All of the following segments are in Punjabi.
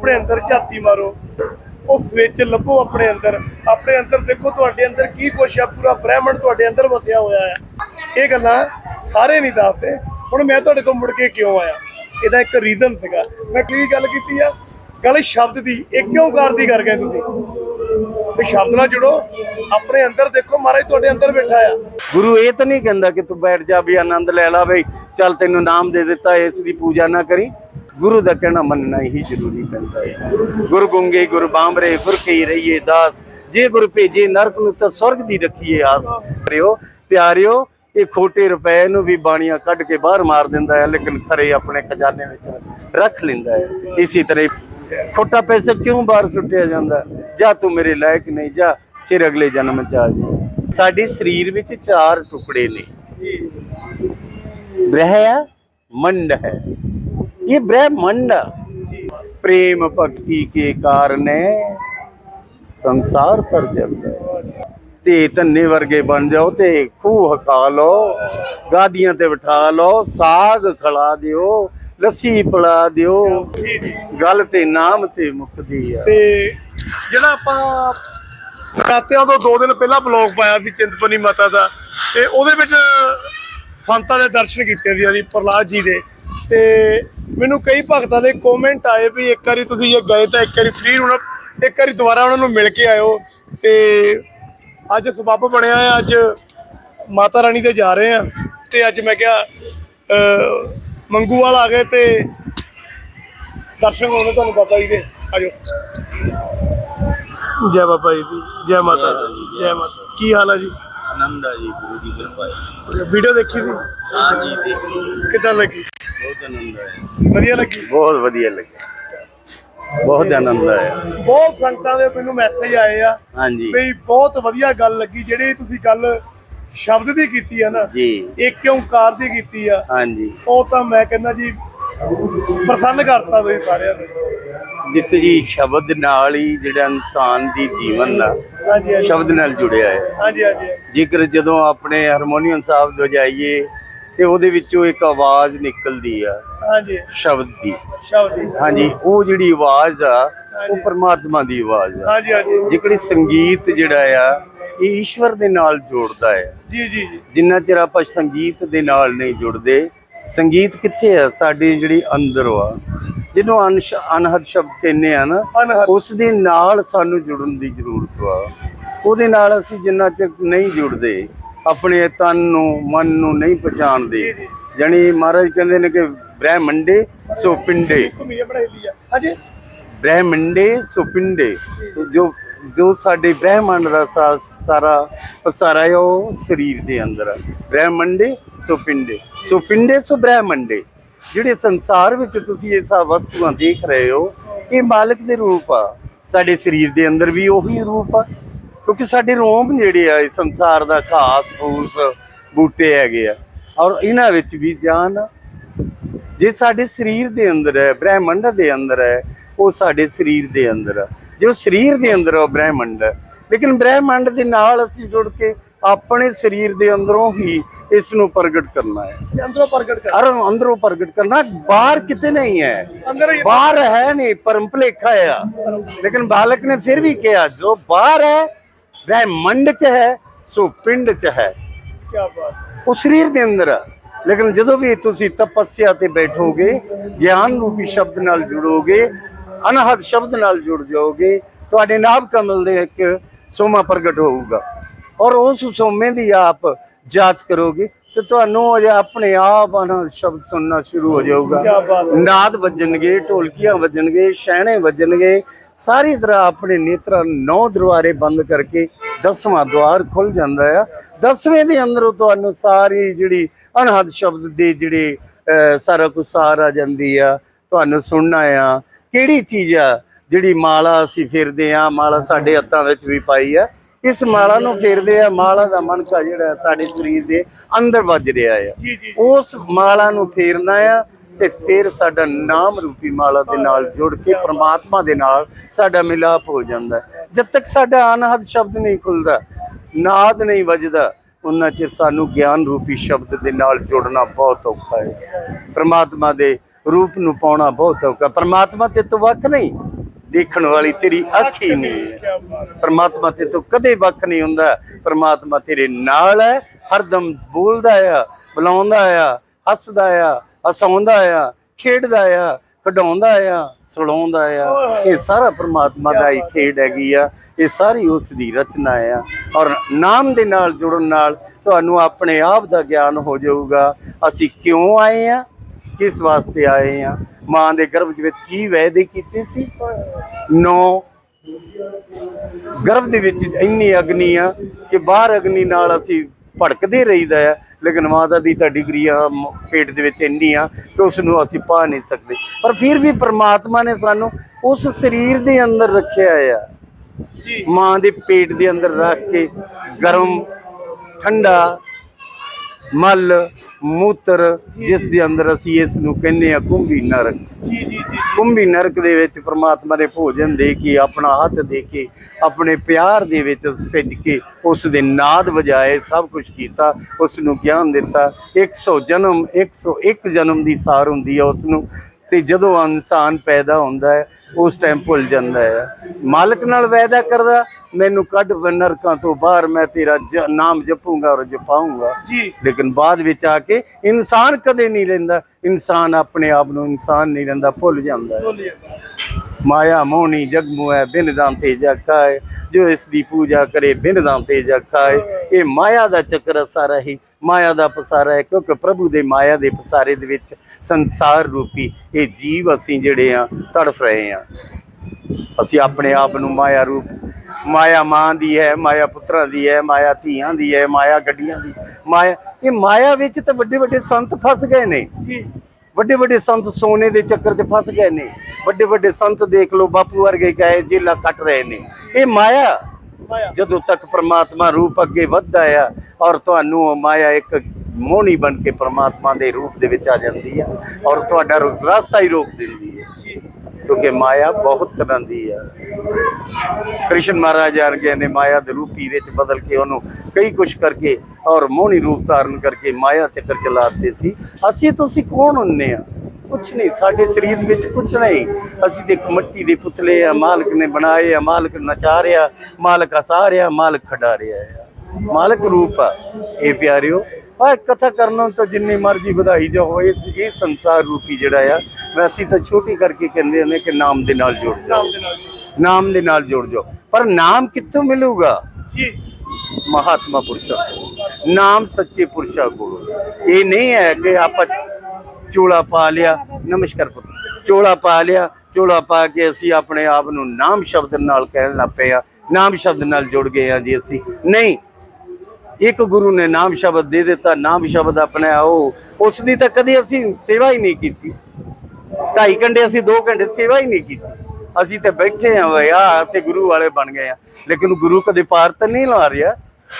ਆਪਣੇ ਅੰਦਰ ਝਾਤੀ ਮਾਰੋ। ਉਹ ਸਵਿਚ ਲੱਭੋ ਆਪਣੇ ਅੰਦਰ। ਆਪਣੇ ਅੰਦਰ ਦੇਖੋ ਤੁਹਾਡੇ ਅੰਦਰ ਕੀ ਕੁਛ ਆ। ਪੂਰਾ ਬ੍ਰਹਿਮੰਡ ਤੁਹਾਡੇ ਅੰਦਰ ਵਸਿਆ ਹੋਇਆ ਹੈ। ਇਹ ਗੱਲਾਂ ਸਾਰੇ ਨਹੀਂ ਦੱਸਦੇ। ਹੁਣ ਮੈਂ ਤੁਹਾਡੇ ਕੋਲ ਮੁੜ ਕੇ ਕਿਉਂ ਆਇਆ? ਇਹਦਾ ਇੱਕ ਰੀਜ਼ਨ ਸੀਗਾ। ਮੈਂ ਕੀ ਗੱਲ ਕੀਤੀ ਆ? ਗੱਲ ਸ਼ਬਦ ਦੀ। ਇਹ ਕਿਉਂ ਕਾਰ ਦੀ ਕਰ ਗਏ ਤੁਸੀਂ? ਵੀ ਸ਼ਬਦ ਨਾਲ ਜੁੜੋ। ਆਪਣੇ ਅੰਦਰ ਦੇਖੋ, ਮਹਾਰਾਜ ਤੁਹਾਡੇ ਅੰਦਰ ਬੈਠਾ ਆ। ਗੁਰੂ ਇਹ ਤਾਂ ਨਹੀਂ ਕਹਿੰਦਾ ਕਿ ਤੂੰ ਬੈਠ ਜਾ ਵੀ ਆਨੰਦ ਲੈ ਲਾ ਬਈ। ਚੱਲ ਤੈਨੂੰ ਨਾਮ ਦੇ ਦਿੱਤਾ, ਇਸ ਦੀ ਪੂਜਾ ਨਾ ਕਰੀ। ਗੁਰੂ ਦਾ ਕਹਿਣਾ ਮੰਨਣਾ ਹੀ ਜ਼ਰੂਰੀ ਪੈਂਦਾ ਹੈ। ਗੁਰੂ ਗੁੰਗੇ ਗੁਰੂ ਬਾਂਬਰੇ ਗੁਰ ਕਈ ਰਹੀਏ ਦਾਸ ਜੇ ਗੁਰ ਭੇਜੇ ਨਰਕ ਨੂੰ ਤਾਂ ਸਵਰਗ ਦੀ ਰੱਖੀਏ ਆਸ। ਪਿਆਰਿਓ ਪਿਆਰਿਓ ਇਹ ਖੋਟੇ ਰੁਪਏ ਨੂੰ ਵੀ ਬਾਣੀਆਂ ਕੱਢ ਕੇ ਬਾਹਰ ਮਾਰ ਦਿੰਦਾ ਹੈ ਲੇਕਿਨ ਖਰੇ ਆਪਣੇ ਖਜ਼ਾਨੇ ਵਿੱਚ ਰੱਖ ਲੈਂਦਾ ਹੈ। ਇਸੇ ਤਰ੍ਹਾਂ ਖੋਟਾ ਪੈਸਾ ਕਿਉਂ ਬਾਹਰ ਸੁੱਟਿਆ ਜਾਂਦਾ? ਜਾਂ ਤੂੰ ਮੇਰੇ ਲਾਇਕ ਨਹੀਂ ਜਾ ਫਿਰ ਅਗਲੇ ਜਨਮ ਚ ਆ ਜਾ ਸਾਡੇ ਸਰੀਰ ਵਿੱਚ ਚਾਰ ਟੁਕੜੇ ਨੇ। ਬ੍ਰਹਿ ਹੈ ਮੰਡ ਹੈ। ਇਹ ਬ੍ਰਹਮੰਡ ਪ੍ਰੇਮ ਭਗਤੀ ਕੇ ਕਾਰਨੇ ਸੰਸਾਰ ਤਰ ਜਾਂਦਾ। ਤੇ ਧੰਨੇ ਵਰਗੇ ਬਣ ਜਾਓ ਤੇ ਖੂਹ ਹਕਾ ਲਓ ਗਾਦੀਆਂ ਤੇ ਬਿਠਾ ਲਓ ਸਾਗ ਖਲਾ ਦਿਓ ਲੱਸੀ ਪਿਲਾ ਦਿਓ। ਜੀ ਜੀ। ਗੱਲ ਤੇ ਨਾਮ ਤੇ ਮੁਕਦੀ ਆ। ਤੇ ਜਿਹੜਾ ਆਪਾਂ ਕਾਤਿਆਂ ਤੋਂ 2 ਦਿਨ ਪਹਿਲਾਂ ਬਲੌਗ ਪਾਇਆ ਸੀ ਚਿੰਤਪਨੀ ਮਾਤਾ ਦਾ ਤੇ ਉਹਦੇ ਵਿੱਚ ਸੰਤਾਂ ਦੇ ਦਰਸ਼ਨ ਕੀਤੇ ਸੀ ਜੀ ਪ੍ਰਲਾਦ ਜੀ ਦੇ। ਤੇ ਮੈਨੂੰ ਕਈ ਭਗਤਾਂ ਦੇ ਕਮੈਂਟ ਆਏ ਵੀ ਇੱਕ ਵਾਰੀ ਤੁਸੀਂ ਜੇ ਗਏ ਤਾਂ ਇੱਕ ਵਾਰੀ ਫ੍ਰੀ ਹੁਣ ਇੱਕ ਵਾਰੀ ਦੁਬਾਰਾ ਉਹਨਾਂ ਨੂੰ ਮਿਲ ਕੇ ਆਇਓ। ਤੇ ਅੱਜ ਸਬੱਬ ਬਣਿਆ ਹੈ, ਅੱਜ ਮਾਤਾ ਰਾਣੀ ਦੇ ਜਾ ਰਹੇ ਆ ਤੇ ਅੱਜ ਮੈਂ ਕਿਹਾ ਮੰਗੂਵਾਲ ਆ ਗਏ ਤੇ ਦਰਸ਼ਨ ਹੋਣੇ ਤੁਹਾਨੂੰ ਬਾਬਾ ਜੀ ਦੇ। ਆਜੋ। ਜੈ ਬਾਬਾ ਜੀ ਦੀ, ਜੈ ਮਾਤਾ ਦੀ, ਜੈ ਮਾਤਾ ਕੀ ਹਾਲ ਹੈ ਜੀ? ਆਨੰਦ ਆ ਜੀ, ਗੁਰੂ ਦੀ ਕਿਰਪਾ ਹੈ। ਵੀਡੀਓ ਦੇਖੀ ਸੀ? ਹਾਂ ਜੀ ਦੇਖੀ ਕਿੱਦਾਂ ਲੱਗੀ? ਬਹੁਤ ਆਨੰਦ ਆਇਆ ਵਧੀਆ ਲੱਗੀ? ਬਹੁਤ ਵਧੀਆ ਲੱਗਿਆ ਬਹੁਤ ਆਨੰਦ ਆਇਆ। ਬਹੁਤ ਸੰਗਤਾਂ ਦੇ ਮੈਨੂੰ ਮੈਸੇਜ ਆਏ ਆ ਹਾਂਜੀ। ਵੀ ਬਹੁਤ ਵਧੀਆ ਗੱਲ ਲੱਗੀ ਜਿਹੜੀ ਤੁਸੀਂ ਗੱਲ ਸ਼ਬਦ ਦੀ ਕੀਤੀ ਆ ਨਾ ਜੀ। ਇੱਕ ਓਂਕਾਰ ਦੀ ਕੀਤੀ ਆ। ਹਾਂਜੀ। ਉਹ ਤਾਂ ਮੈਂ ਕਹਿੰਦਾ ਜੀ ਪ੍ਰਸੰਨ ਕਰਤਾ ਤੁਸੀਂ ਸਾਰਿਆਂ ਨੂੰ। ਦੇਖੋ ਜੀ ਸ਼ਬਦ ਨਾਲ ਹੀ ਜਿਹੜਾ ਇਨਸਾਨ ਦੀ ਜੀਵਨ ਦਾ ਹਾਂਜੀ ਹਾਂਜੀ। ਸ਼ਬਦ ਨਾਲ ਜੁੜਿਆ ਹੈ। ਹਾਂਜੀ ਹਾਂਜੀ। ਜੇਕਰ ਜਦੋਂ ਆਪਣੇ ਹਾਰਮੋਨੀਅਮ ਸਾਹਿਬ ਵਜਾਈਏ ਤੇ ਉਹਦੇ ਵਿੱਚੋਂ ਇੱਕ ਆਵਾਜ਼ ਨਿਕਲਦੀ ਆ ਹਾਂਜੀ। ਸ਼ਬਦ ਦੀ। ਸ਼ਬਦ ਦੀ। ਹਾਂਜੀ ਉਹ ਜਿਹੜੀ ਆਵਾਜ਼ ਆ ਉਹ ਪਰਮਾਤਮਾ ਦੀ ਆਵਾਜ਼ ਆ। ਹਾਂਜੀ ਹਾਂਜੀ। ਜਿਹੜੀ ਸੰਗੀਤ ਜਿਹੜਾ ਆ ਇਹ ਈਸ਼ਵਰ ਦੇ ਨਾਲ ਜੋੜਦਾ ਹੈ। ਜੀ ਜੀ ਜੀ। ਜਿੰਨਾ ਚਿਰ ਆਪਾਂ ਸੰਗੀਤ ਦੇ ਨਾਲ ਨਹੀਂ ਜੁੜਦੇ ਸੰਗੀਤ ਕਿੱਥੇ ਆ? ਸਾਡੀ ਜਿਹੜੀ ਅੰਦਰ ਆ। ਜਿਹਨੂੰ ਅਨਸ਼ ਅਨਹਦ ਸ਼ਬਦ ਕਹਿੰਦੇ ਆ ਨਾ ਅਨਹਦ ਉਸ ਦੇ ਨਾਲ ਸਾਨੂੰ ਜੁੜਨ ਦੀ ਜ਼ਰੂਰਤ ਆ ਉਹਦੇ ਨਾਲ ਅਸੀਂ ਜਿੰਨਾ ਚਿਰ ਨਹੀਂ ਜੁੜਦੇ ਆਪਣੇ ਤਨ ਨੂੰ ਮਨ ਨੂੰ ਨਹੀਂ ਪਛਾਣਦੇ। ਜਾਣੀ ਮਹਾਰਾਜ ਕਹਿੰਦੇ ਨੇ ਕਿ ਬ੍ਰਹਮੰਡੇ ਸੋ ਪਿੰਡੇ। ਘੁੰਮੀਏ ਬਣਾਈ ਲਈ ਆ। ਹਾਂਜੀ? ਬ੍ਰਹਮੰਡੇ ਸੋ ਪਿੰਡੇ। ਜੋ ਜੋ ਸਾਡੇ ਬ੍ਰਹਮੰਡ ਦਾ ਸਾ- ਸਾਰਾ ਪਸਾਰਾ ਹੈ ਉਹ ਸਰੀਰ ਦੇ ਅੰਦਰ ਹੈ ਬ੍ਰਹਮੰਡੇ ਸੋ ਪਿੰਡੇ। ਸੋ ਪਿੰਡੇ ਸੋ ਬ੍ਰਹਮੰਡੇ। ਜਿਹੜੇ ਸੰਸਾਰ ਵਿੱਚ ਤੁਸੀਂ ਇਹ ਸਭ ਵਸਤੂਆਂ ਦੇਖ ਰਹੇ ਹੋ, ਇਹ ਮਾਲਕ ਦੇ ਰੂਪ ਆ। ਸਾਡੇ ਸਰੀਰ ਦੇ ਅੰਦਰ ਵੀ ਉਹੀ ਰੂਪ ਆ, ਕਿਉਂਕਿ ਸਾਡੇ ਰੋਮ ਜਿਹੜੇ ਆ ਇਸ ਸੰਸਾਰ ਦਾ ਘਾਸ, ਫੂਸ, ਬੂਟੇ ਹੈਗੇ ਆ। ਔਰ ਇਹਨਾਂ ਵਿੱਚ ਵੀ ਜਾਨ ਆ। ਜੇ ਸਾਡੇ ਸਰੀਰ ਦੇ ਅੰਦਰ ਹੈ, ਬ੍ਰਹਿਮੰਡ ਦੇ ਅੰਦਰ ਹੈ, ਉਹ ਸਾਡੇ ਸਰੀਰ ਦੇ ਅੰਦਰ ਹੈ ਜੋ ਸਰੀਰ ਦੇ ਅੰਦਰ ਹੈ ਉਹ ਬ੍ਰਹਿਮੰਡ ਹੈ। ਲੇਕਿਨ ਬ੍ਰਹਿਮੰਡ ਦੇ ਨਾਲ ਅਸੀਂ ਜੁੜ ਕੇ ਆਪਣੇ ਸਰੀਰ ਦੇ ਅੰਦਰੋਂ ਹੀ ਇਸ ਨੂੰ ਪ੍ਰਗਟ ਕਰਨਾ ਹੈ। ਅੰਦਰੋਂ ਪ੍ਰਗਟ ਕਰ ਅਰ ਅੰਦਰੋਂ ਪ੍ਰਗਟ ਕਰਨਾ ਬਾਹਰ ਕਿਤੇ ਨਹੀਂ ਹੈ। ਹੀ ਬਾਹਰ ਹੈ ਨਹੀਂ ਪਰਮ ਭੁਲੇਖਾ ਆ। ਲੇਕਿਨ ਬਾਲਕ ਨੇ ਫਿਰ ਵੀ ਕਿਹਾ ਜੋ ਬਾਹਰ ਹੈ ਬ੍ਰਹਿਮੰਡ ਚ ਹੈ ਸੋ ਪਿੰਡ ਚ ਹੈ। ਕੀ ਬਾਤ ਉਹ ਸਰੀਰ ਦੇ ਅੰਦਰ ਲੇਕਿਨ ਜਦੋਂ ਵੀ ਤੁਸੀਂ ਤਪੱਸਿਆ ਤੇ ਬੈਠੋਗੇ ਗਿਆਨ ਰੂਪੀ ਸ਼ਬਦ ਨਾਲ ਜੁੜੋਗੇ ਅਨਹਦ ਸ਼ਬਦ ਨਾਲ ਜੁੜ ਜਾਓਗੇ ਤੁਹਾਡੇ ਨਾਭ ਕਮਲ ਦੇ ਇੱਕ ਸੋਮਾ ਪ੍ਰਗਟ ਹੋਊਗਾ। ਔਰ ਉਸ ਸੋਮੇ ਦੀ ਆਪ ਜਾਂਚ ਕਰੋਗੇ ਤੇ ਤੁਹਾਨੂੰ ਉਹ ਆਪਣੇ ਆਪ ਅਨਹਦ ਸ਼ਬਦ ਸੁਣਨਾ ਸ਼ੁਰੂ ਹੋ ਜਾਊਗਾ। ਨਾਦ ਵੱਜਣਗੇ ਢੋਲਕੀਆਂ ਵੱਜਣਗੇ ਸ਼ਹਿਣੇ ਵੱਜਣਗੇ। ਸਾਰੀ ਤਰ੍ਹਾਂ ਆਪਣੇ ਨੇਤਰਾਂ ਨੌ ਦਰਵਾਰੇ ਬੰਦ ਕਰਕੇ ਦਸਵਾਂ ਦਵਾਰ ਖੁੱਲ ਜਾਂਦਾ ਆ। ਦਸਵੇਂ ਦੇ ਅੰਦਰੋਂ ਤੁਹਾਨੂੰ ਸਾਰੀ ਜਿਹੜੀ ਅਨਹਦ ਸ਼ਬਦ ਦੇ ਜਿਹੜੇ ਸਾਰਾ ਕੁਝ ਸਾਰ ਆ ਜਾਂਦੀ ਆ। ਤੁਹਾਨੂੰ ਸੁਣਨਾ ਆ। ਕਿਹੜੀ ਚੀਜ਼ ਆ ਜਿਹੜੀ ਮਾਲਾ ਅਸੀਂ ਫੇਰਦੇ ਆ ਮਾਲਾ ਸਾਡੇ ਹੱਥਾਂ ਵਿੱਚ ਵੀ ਪਾਈ ਆ। ਇਸ ਮਾਲਾ ਨੂੰ ਫੇਰਦੇ ਆ ਮਾਲਾ ਦਾ ਮਣਕਾ ਜਿਹੜਾ ਸਾਡੇ ਸਰੀਰ ਦੇ ਅੰਦਰ ਵੱਜ ਰਿਹਾ ਆ। ਉਸ ਮਾਲਾ ਨੂੰ ਫੇਰਨਾ ਆ ਤੇ ਫਿਰ ਸਾਡਾ ਨਾਮ ਰੂਪੀ ਮਾਲਾ ਦੇ ਨਾਲ ਜੁੜ ਕੇ ਪ੍ਰਮਾਤਮਾ ਦੇ ਨਾਲ ਸਾਡਾ ਮਿਲਾਪ ਹੋ ਜਾਂਦਾ। ਜਦ ਤੱਕ ਸਾਡਾ ਅਨਹਦ ਸ਼ਬਦ ਨਹੀਂ ਖੁੱਲਦਾ ਨਾਦ ਨਹੀਂ ਵੱਜਦਾ ਉਹਨਾਂ ਚਿਰ ਸਾਨੂੰ ਗਿਆਨ ਰੂਪੀ ਸ਼ਬਦ ਦੇ ਨਾਲ ਜੁੜਨਾ ਬਹੁਤ ਔਖਾ ਹੈ। ਪ੍ਰਮਾਤਮਾ ਦੇ ਰੂਪ ਨੂੰ ਪਾਉਣਾ ਬਹੁਤ ਔਖਾ ਪ੍ਰਮਾਤਮਾ ਤੇ ਤੋਂ ਵੱਖ ਨਹੀਂ ਦੇਖਣ ਵਾਲੀ ਤੇਰੀ ਅੱਖ ਹੀ ਨਹੀਂ। ਹੈ। ਪਰਮਾਤਮਾ ਤੇ ਤੋਂ ਕਦੇ ਵੱਖ ਨਹੀਂ ਹੁੰਦਾ। ਪਰਮਾਤਮਾ ਤੇਰੇ ਨਾਲ ਹੈ ਹਰਦਮ ਬੋਲਦਾ ਆ ਬੁਲਾਉਂਦਾ ਆ ਹੱਸਦਾ ਆ ਹਸਾਉਂਦਾ ਆ ਖੇਡਦਾ ਆ ਖਡਾਉਂਦਾ ਆ ਸੁਣਾਉਂਦਾ ਆ। ਇਹ ਸਾਰਾ ਪਰਮਾਤਮਾ ਦਾ ਹੀ। ਖੇਡ ਹੈਗੀ ਆ। ਇਹ ਸਾਰੀ ਉਸ ਦੀ ਰਚਨਾ ਆ। ਔਰ ਨਾਮ ਦੇ ਨਾਲ ਜੁੜਨ ਨਾਲ ਤੁਹਾਨੂੰ ਆਪਣੇ ਆਪ ਦਾ ਗਿਆਨ ਹੋ ਜਾਊਗਾ। ਅਸੀਂ ਕਿਉਂ ਆਏ ਆ? ਕਿਸ ਵਾਸਤੇ ਆਏ ਆ? ਮਾਂ ਦੇ ਗਰਭ ਵਿੱਚ ਕੀ ਵੈਦੇ ਕੀਤੇ ਸੀ? ਨੌ। ਗਰਭ ਦੇ ਵਿੱਚ ਇੰਨੀ ਅਗਨੀ ਆ ਕਿ ਬਾਹਰ ਅਗਨੀ ਨਾਲ ਅਸੀਂ ਭੜਕਦੇ ਰਹੀਦਾ ਆ ਲੇਕਿਨ ਮਾਤਾ ਦੀ ਤਾਂ ਡਿਗਰੀਆਂ ਮ- ਪੇਟ ਦੇ ਵਿੱਚ ਇੰਨੀ ਆ ਕਿ ਉਸ ਨੂੰ ਅਸੀਂ ਪਾ ਨਹੀਂ ਸਕਦੇ। ਪਰ ਫਿਰ ਵੀ ਪ੍ਰਮਾਤਮਾ ਨੇ ਸਾਨੂੰ ਉਸ ਸਰੀਰ ਦੇ ਅੰਦਰ ਰੱਖਿਆ ਆ। ਜੀ। ਮਾਂ ਦੇ ਪੇਟ ਦੇ ਅੰਦਰ ਰੱਖ ਕੇ ਗਰਮ ਠੰਡਾ ਮਲ ਮੂਤਰ ਜਿਸ ਦੇ ਅੰਦਰ ਅਸੀਂ ਇਸ ਨੂੰ ਕਹਿੰਦੇ ਆ ਕੁੰਭੀ ਨਰਕ। ਜੀ ਜੀ ਜੀ ਕੁੰਭੀ ਨਰਕ ਦੇ ਵਿੱਚ ਪ੍ਰਮਾਤਮਾ ਨੇ ਭੋਜਨ ਦੇ ਕੇ ਆਪਣਾ ਹੱਥ ਦੇ ਕੇ ਆਪਣੇ ਪਿਆਰ ਦੇ ਵਿੱਚ ਭਿੱਜ ਕੇ ਉਸ ਦੇ ਨਾਦ ਵਜਾਏ ਸਭ ਕੁਝ ਕੀਤਾ ਉਸ ਨੂੰ ਗਿਆਨ ਦਿੱਤਾ। 100 ਜਨਮ 101 ਜਨਮ ਦੀ ਸਾਰ ਹੁੰਦੀ ਹੈ ਉਸ ਨੂੰ। ਤੇ ਜਦੋਂ ਇਨਸਾਨ ਪੈਦਾ ਹੁੰਦਾ ਹੈ ਉਸ ਟਾਈਮ ਭੁੱਲ ਜਾਂਦਾ ਹੈ। ਮਾਲਕ ਨਾਲ ਵਾਅਦਾ ਕਰਦਾ ਮੈਨੂੰ ਕੱਢ ਨਰਕਾਂ ਤੋਂ ਬਾਹਰ ਮੈਂ ਤੇਰਾ ਨਾਮ ਜਪੂੰਗਾ ਔਰ ਜਪਾਉਂਗਾ। ਜੀ। ਲੇਕਿਨ ਬਾਅਦ ਵਿੱਚ ਆ ਕੇ ਇਨਸਾਨ ਕਦੇ ਨਹੀਂ ਰਹਿੰਦਾ ਇਨਸਾਨ ਆਪਣੇ ਆਪ ਨੂੰ ਇਨਸਾਨ ਨਹੀਂ ਰਹਿੰਦਾ ਭੁੱਲ ਜਾਂਦਾ ਮਾਇਆ ਮੋਹਣੀ ਜਗ ਮੁਐ ਬਿਨ ਦਾਂਤੇ ਜਗਾਏ ਜੋ ਇਸ ਦੀ ਪੂਜਾ ਕਰੇ ਬਿਨ ਦਾਂਤੇ ਜਗਾਏ ਇਹ ਮਾਇਆ ਦਾ ਚੱਕਰ ਸਾਰਾ ਹੀ। ਮਾਇਆ ਦਾ ਪਸਾਰਾ ਹੈ ਕਿਉਂਕਿ ਪ੍ਰਭੂ ਦੇ ਮਾਇਆ ਦੇ ਪਸਾਰੇ ਦੇ ਵਿੱਚ ਸੰਸਾਰ ਰੂਪੀ ਇਹ ਜੀਵ ਅਸੀਂ ਜਿਹੜੇ ਆ ਤੜਫ ਰਹੇ ਆ ਅਸੀਂ ਆਪਣੇ ਆਪ ਨੂੰ ਮਾਇਆ ਰੂਪ ਮਾਇਆ ਮਾਂ ਦੀ ਹੈ ਮਾਇਆ ਪੁੱਤਰਾਂ ਦੀ ਹੈ ਮਾਇਆ ਧੀਆਂ ਦੀ ਹੈ ਮਾਇਆ ਗੱਡੀਆਂ ਦੀ ਮਾਇਆ ਇਹ ਮਾਇਆ ਵਿੱਚ ਤਾਂ ਵੱਡੇ ਵੱਡੇ ਸੰਤ ਫਸ ਗਏ ਨੇ। ਜੀ। ਵੱਡੇ ਵੱਡੇ ਸੰਤ ਸੋਨੇ ਦੇ ਚੱਕਰ 'ਚ ਫਸ ਗਏ ਨੇ। ਵੱਡੇ ਵੱਡੇ ਸੰਤ ਦੇਖ ਲਓ ਬਾਪੂ ਵਰਗੇ ਕਹੇ ਜੇਲਾ ਕੱਟ ਰਹੇ ਨੇ। ਇਹ ਮਾਇਆ ਜਦੋਂ ਤੱਕ ਪ੍ਰਮਾਤਮਾ ਰੂਪ ਅੱਗੇ ਵੱਧਦਾ ਆ ਔਰ ਤੁਹਾਨੂੰ ਉਹ ਮਾਇਆ ਇੱਕ ਮੋਹਣੀ ਬਣ ਕੇ ਪ੍ਰਮਾਤਮਾ ਦੇ ਰੂਪ ਦੇ ਵਿੱਚ ਆ ਜਾਂਦੀ ਆ ਔਰ ਤੁਹਾਡਾ ਰਸਤਾ ਹੀ ਰੋਕ ਦਿੰਦੀ ਹੈ। ਕਿਉਂਕਿ ਮਾਇਆ ਬਹੁਤ ਤਰ੍ਹਾਂ ਦੀ ਆ। ਕ੍ਰਿਸ਼ਨ ਮਹਾਰਾਜ ਵਰਗੇ ਨੇ ਮਾਇਆ ਦੇ ਰੂਪੀ ਵਿੱਚ ਬਦਲ ਕੇ ਉਹਨੂੰ ਕਈ ਕੁਛ ਕਰਕੇ ਔਰ ਮੋਹਣੀ ਰੂਪ ਧਾਰਨ ਕਰਕੇ ਮਾਇਆ ਚੱਕਰ ਚਲਾਤੇ ਸੀ। ਅਸੀਂ ਤੁਸੀਂ ਕੌਣ ਹੁੰਨੇ ਆ? ਕੁਛ ਨਹੀਂ, ਸਾਡੇ ਸਰੀਰ ਵਿੱਚ ਕੁਛ ਨਹੀਂ। ਅਸੀਂ ਤੇ ਇੱਕ ਮਿੱਟੀ ਦੇ ਪੁਤਲੇ ਆ, ਮਾਲਕ ਨੇ ਬਣਾਏ ਆ, ਮਾਲਕ ਨਚਾ ਰਿਹਾ ਮਾਲਕ ਹਸਾ ਰਿਹਾ ਮਾਲਕ ਖਡਾ ਰਿਹਾ ਆ। ਮਾਲਕ ਰੂਪ ਆ। ਇਹ ਪਿਆਰਿਓ ਆ ਕਥਾ ਕਰਨ ਤੋਂ ਜਿੰਨੀ ਮਰਜ਼ੀ ਵਧਾਈ ਜਾਓ ਇਹ ਇਹ ਸੰਸਾਰ ਰੂਪੀ ਜਿਹੜਾ ਆ ਵੈਸੀ ਤਾਂ ਛੋਟੀ ਕਰਕੇ ਕਹਿੰਦੇ ਨੇ ਕਿ ਨਾਮ ਦੇ ਨਾਲ ਜੁੜ ਜਾਓ। ਨਾਮ ਦੇ ਨਾਲ ਜੁੜ ਜਾਓ। ਪਰ ਨਾਮ ਕਿੱਥੋਂ ਮਿਲੂਗਾ? ਜੀ। ਮਹਾਤਮਾ ਪੁਰਸ਼ਾਂ ਨਾਮ ਸੱਚੇ ਪੁਰਸ਼ਾਂ ਕੋਲ। ਇਹ ਨਹੀਂ ਹੈ ਕਿ ਆਪਾਂ ਚੋਲਾ ਪਾ ਲਿਆ ਨਮਸਕਾਰ ਚੋਲਾ ਪਾ ਲਿਆ ਚੋਲਾ ਪਾ ਕੇ ਅਸੀਂ ਆਪਣੇ ਆਪ ਨੂੰ ਨਾਮ ਸ਼ਬਦ ਨਾਲ ਕਹਿਣ ਲੱਗ ਪਏ ਆ। ਨਾਮ ਸ਼ਬਦ ਨਾਲ ਜੁੜ ਗਏ ਆ ਜੀ ਅਸੀਂ। ਨਹੀਂ ਇੱਕ ਗੁਰੂ ਨੇ ਨਾਮ ਸ਼ਬਦ ਦੇ ਦਿੱਤਾ, ਨਾਮ ਸ਼ਬਦ ਆਪਣਾ ਉਹ। ਉਸ ਦੀ ਤਾਂ ਕਦੇ ਅਸੀਂ ਸੇਵਾ ਹੀ ਨਹੀਂ ਕੀਤੀ। ਢਾਈ ਘੰਟੇ ਅਸੀਂ 2 ਘੰਟੇ ਸੇਵਾ ਹੀ ਨਹੀਂ ਕੀਤੀ। ਅਸੀਂ ਤੇ ਬੈਠੇ ਆ ਵੇ ਅਸੀਂ ਗੁਰੂ ਵਾਲੇ ਬਣ ਗਏ ਆ ਲੇਕਿਨ ਗੁਰੂ ਕਦੇ ਪਾਰ ਤਾਂ ਨਹੀਂ ਲਾ ਰਿਹਾ।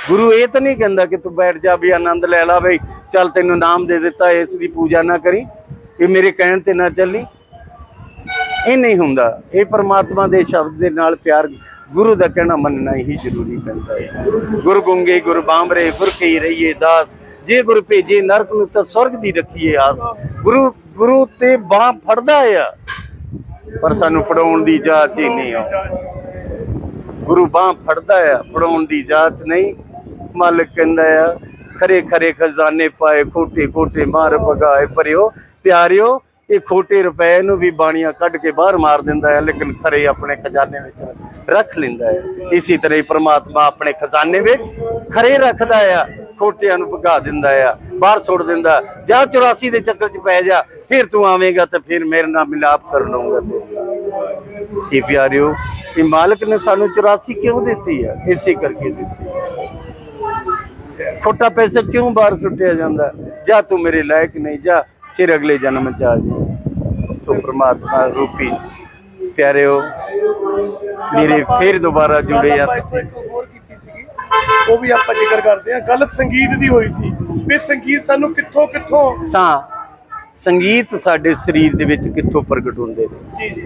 ਗੁਰੂ ਇਹ ਤਾਂ ਨਹੀਂ ਕਹਿੰਦਾ ਕਿ ਤੂੰ ਬੈਠ ਜਾ, ਵੀ ਆਨੰਦ ਲੈ ਲਾ, ਬਈ ਚੱਲ ਤੈਨੂੰ ਨਾਮ ਦੇ ਦਿੱਤਾ, ਇਸ ਦੀ ਪੂਜਾ ਨਾ ਕਰੀ। ਇਹ ਮੇਰੇ ਕਹਿਣ ਤੇ ਨਾ ਚੱਲੀ। ਇਹ ਨਹੀਂ ਹੁੰਦਾ। ਇਹ ਪਰਮਾਤਮਾ ਦੇ ਸ਼ਬਦ ਦੇ ਨਾਲ ਪਿਆਰ ਗੁਰੂ ਦਾ ਕਹਿਣਾ ਮੰਨਣਾ ਹੀ ਜ਼ਰੂਰੀ ਪੈਂਦਾ ਹੈ। ਗੁਰ ਗੁੰਗੇ, ਗੁਰ ਬਾਂਬਰੇ, ਗੁਰ ਰਹੀਏ ਦਾਸ, ਜੇ ਗੁਰ ਭੇਜੇ ਨਰਕ ਨੂੰ ਤਾਂ ਸਵਰਗ ਦੀ ਰੱਖੀਏ ਆਸ। ਗੁਰੂ ਗੁਰੂ ਤੇ ਬਾਹ ਫੜਦਾ ਆ, ਪਰ ਸਾਨੂੰ ਫੜਾਉਣ ਦੀ ਜਾਚ ਹੀ ਨਹੀਂ ਆ ਗੁਰੂ ਬਾਹ ਫੜਦਾ ਆ, ਫੜਾਉਣ ਦੀ ਜਾਚ ਨਹੀਂ। ਮਾਲਕ ਕਹਿੰਦਾ ਆ, ਖਰੇ ਖਰੇ ਖਜ਼ਾਨੇ ਪਾਏ ਕੋਟੇ ਕੋਟੇ ਮਾਰ ਭਗਾਏ ਪਰਿਓ ਪਿਆਰਿਓ ਇਹ ਖੋਟੇ ਰੁਪਏ ਨੂੰ ਵੀ ਬਾਣੀਆਂ ਕੱਢ ਕੇ ਬਾਹਰ ਮਾਰ ਦਿੰਦਾ ਹੈ, ਲੇਕਿਨ ਖਰੇ ਆਪਣੇ ਖਜ਼ਾਨੇ ਵਿੱਚ ਰੱਖ ਲੈਂਦਾ ਹੈ। ਇਸੇ ਤਰ੍ਹਾਂ ਹੀ ਪ੍ਰਮਾਤਮਾ ਆਪਣੇ ਖਜ਼ਾਨੇ ਵਿੱਚ ਖਰੇ ਰੱਖਦਾ ਆ ਖੋਟਿਆਂ ਨੂੰ ਭਗਾ ਦਿੰਦਾ ਆ ਬਾਹਰ ਸੁੱਟ ਦਿੰਦਾ ਜਾਂ 84 ਦੇ ਚੱਕਰ 'ਚ ਪੈ ਜਾ, ਫਿਰ ਤੂੰ ਆਵੇਂਗਾ ਤੇ ਫਿਰ ਮੇਰੇ ਨਾਲ ਮਿਲਾਪ ਕਰ ਲਊਂਗਾ ਤੇਰੇ। ਨਾਲ ਇਹ ਪਿਆਰਿਓ, ਇਹ ਮਾਲਕ ਨੇ ਸਾਨੂੰ 84 ਕਿਉਂ ਦਿੱਤੀ ਆ ਇਸੇ ਕਰਕੇ ਦਿੱਤੀ ਖੋਟਾ ਪੈਸਾ ਕਿਉਂ ਬਾਹਰ ਸੁੱਟਿਆ ਜਾਂਦਾ ਜਾਂ ਤੂੰ ਮੇਰੇ ਲਾਇਕ ਨਹੀਂ, ਜਾ ਫਿਰ ਅਗਲੇ ਜਨਮ ਚ ਆ ਜਾ ਸੋ ਪ੍ਰਮਾਤਮਾ ਰੂਪੀ ਪਿਆਰਿਓ ਮੇਰੇ ਫਿਰ ਦੁਬਾਰਾ ਜੁੜੇ ਆ ਸੀਗੀ ਉਹ ਵੀ ਆਪਾਂ ਜ਼ਿਕਰ ਕਰਦੇ ਆ ਗੱਲ ਸੰਗੀਤ ਦੀ ਹੋਈ ਸੀ। ਵੀ ਸੰਗੀਤ ਸਾਨੂੰ ਕਿੱਥੋਂ ਕਿੱਥੋਂ ਸਾਂ ਸੰਗੀਤ ਸਾਡੇ ਸਰੀਰ ਦੇ ਵਿੱਚ ਕਿੱਥੋਂ ਪ੍ਰਗਟ ਹੁੰਦੇ ਨੇ? ਜੀ ਜੀ।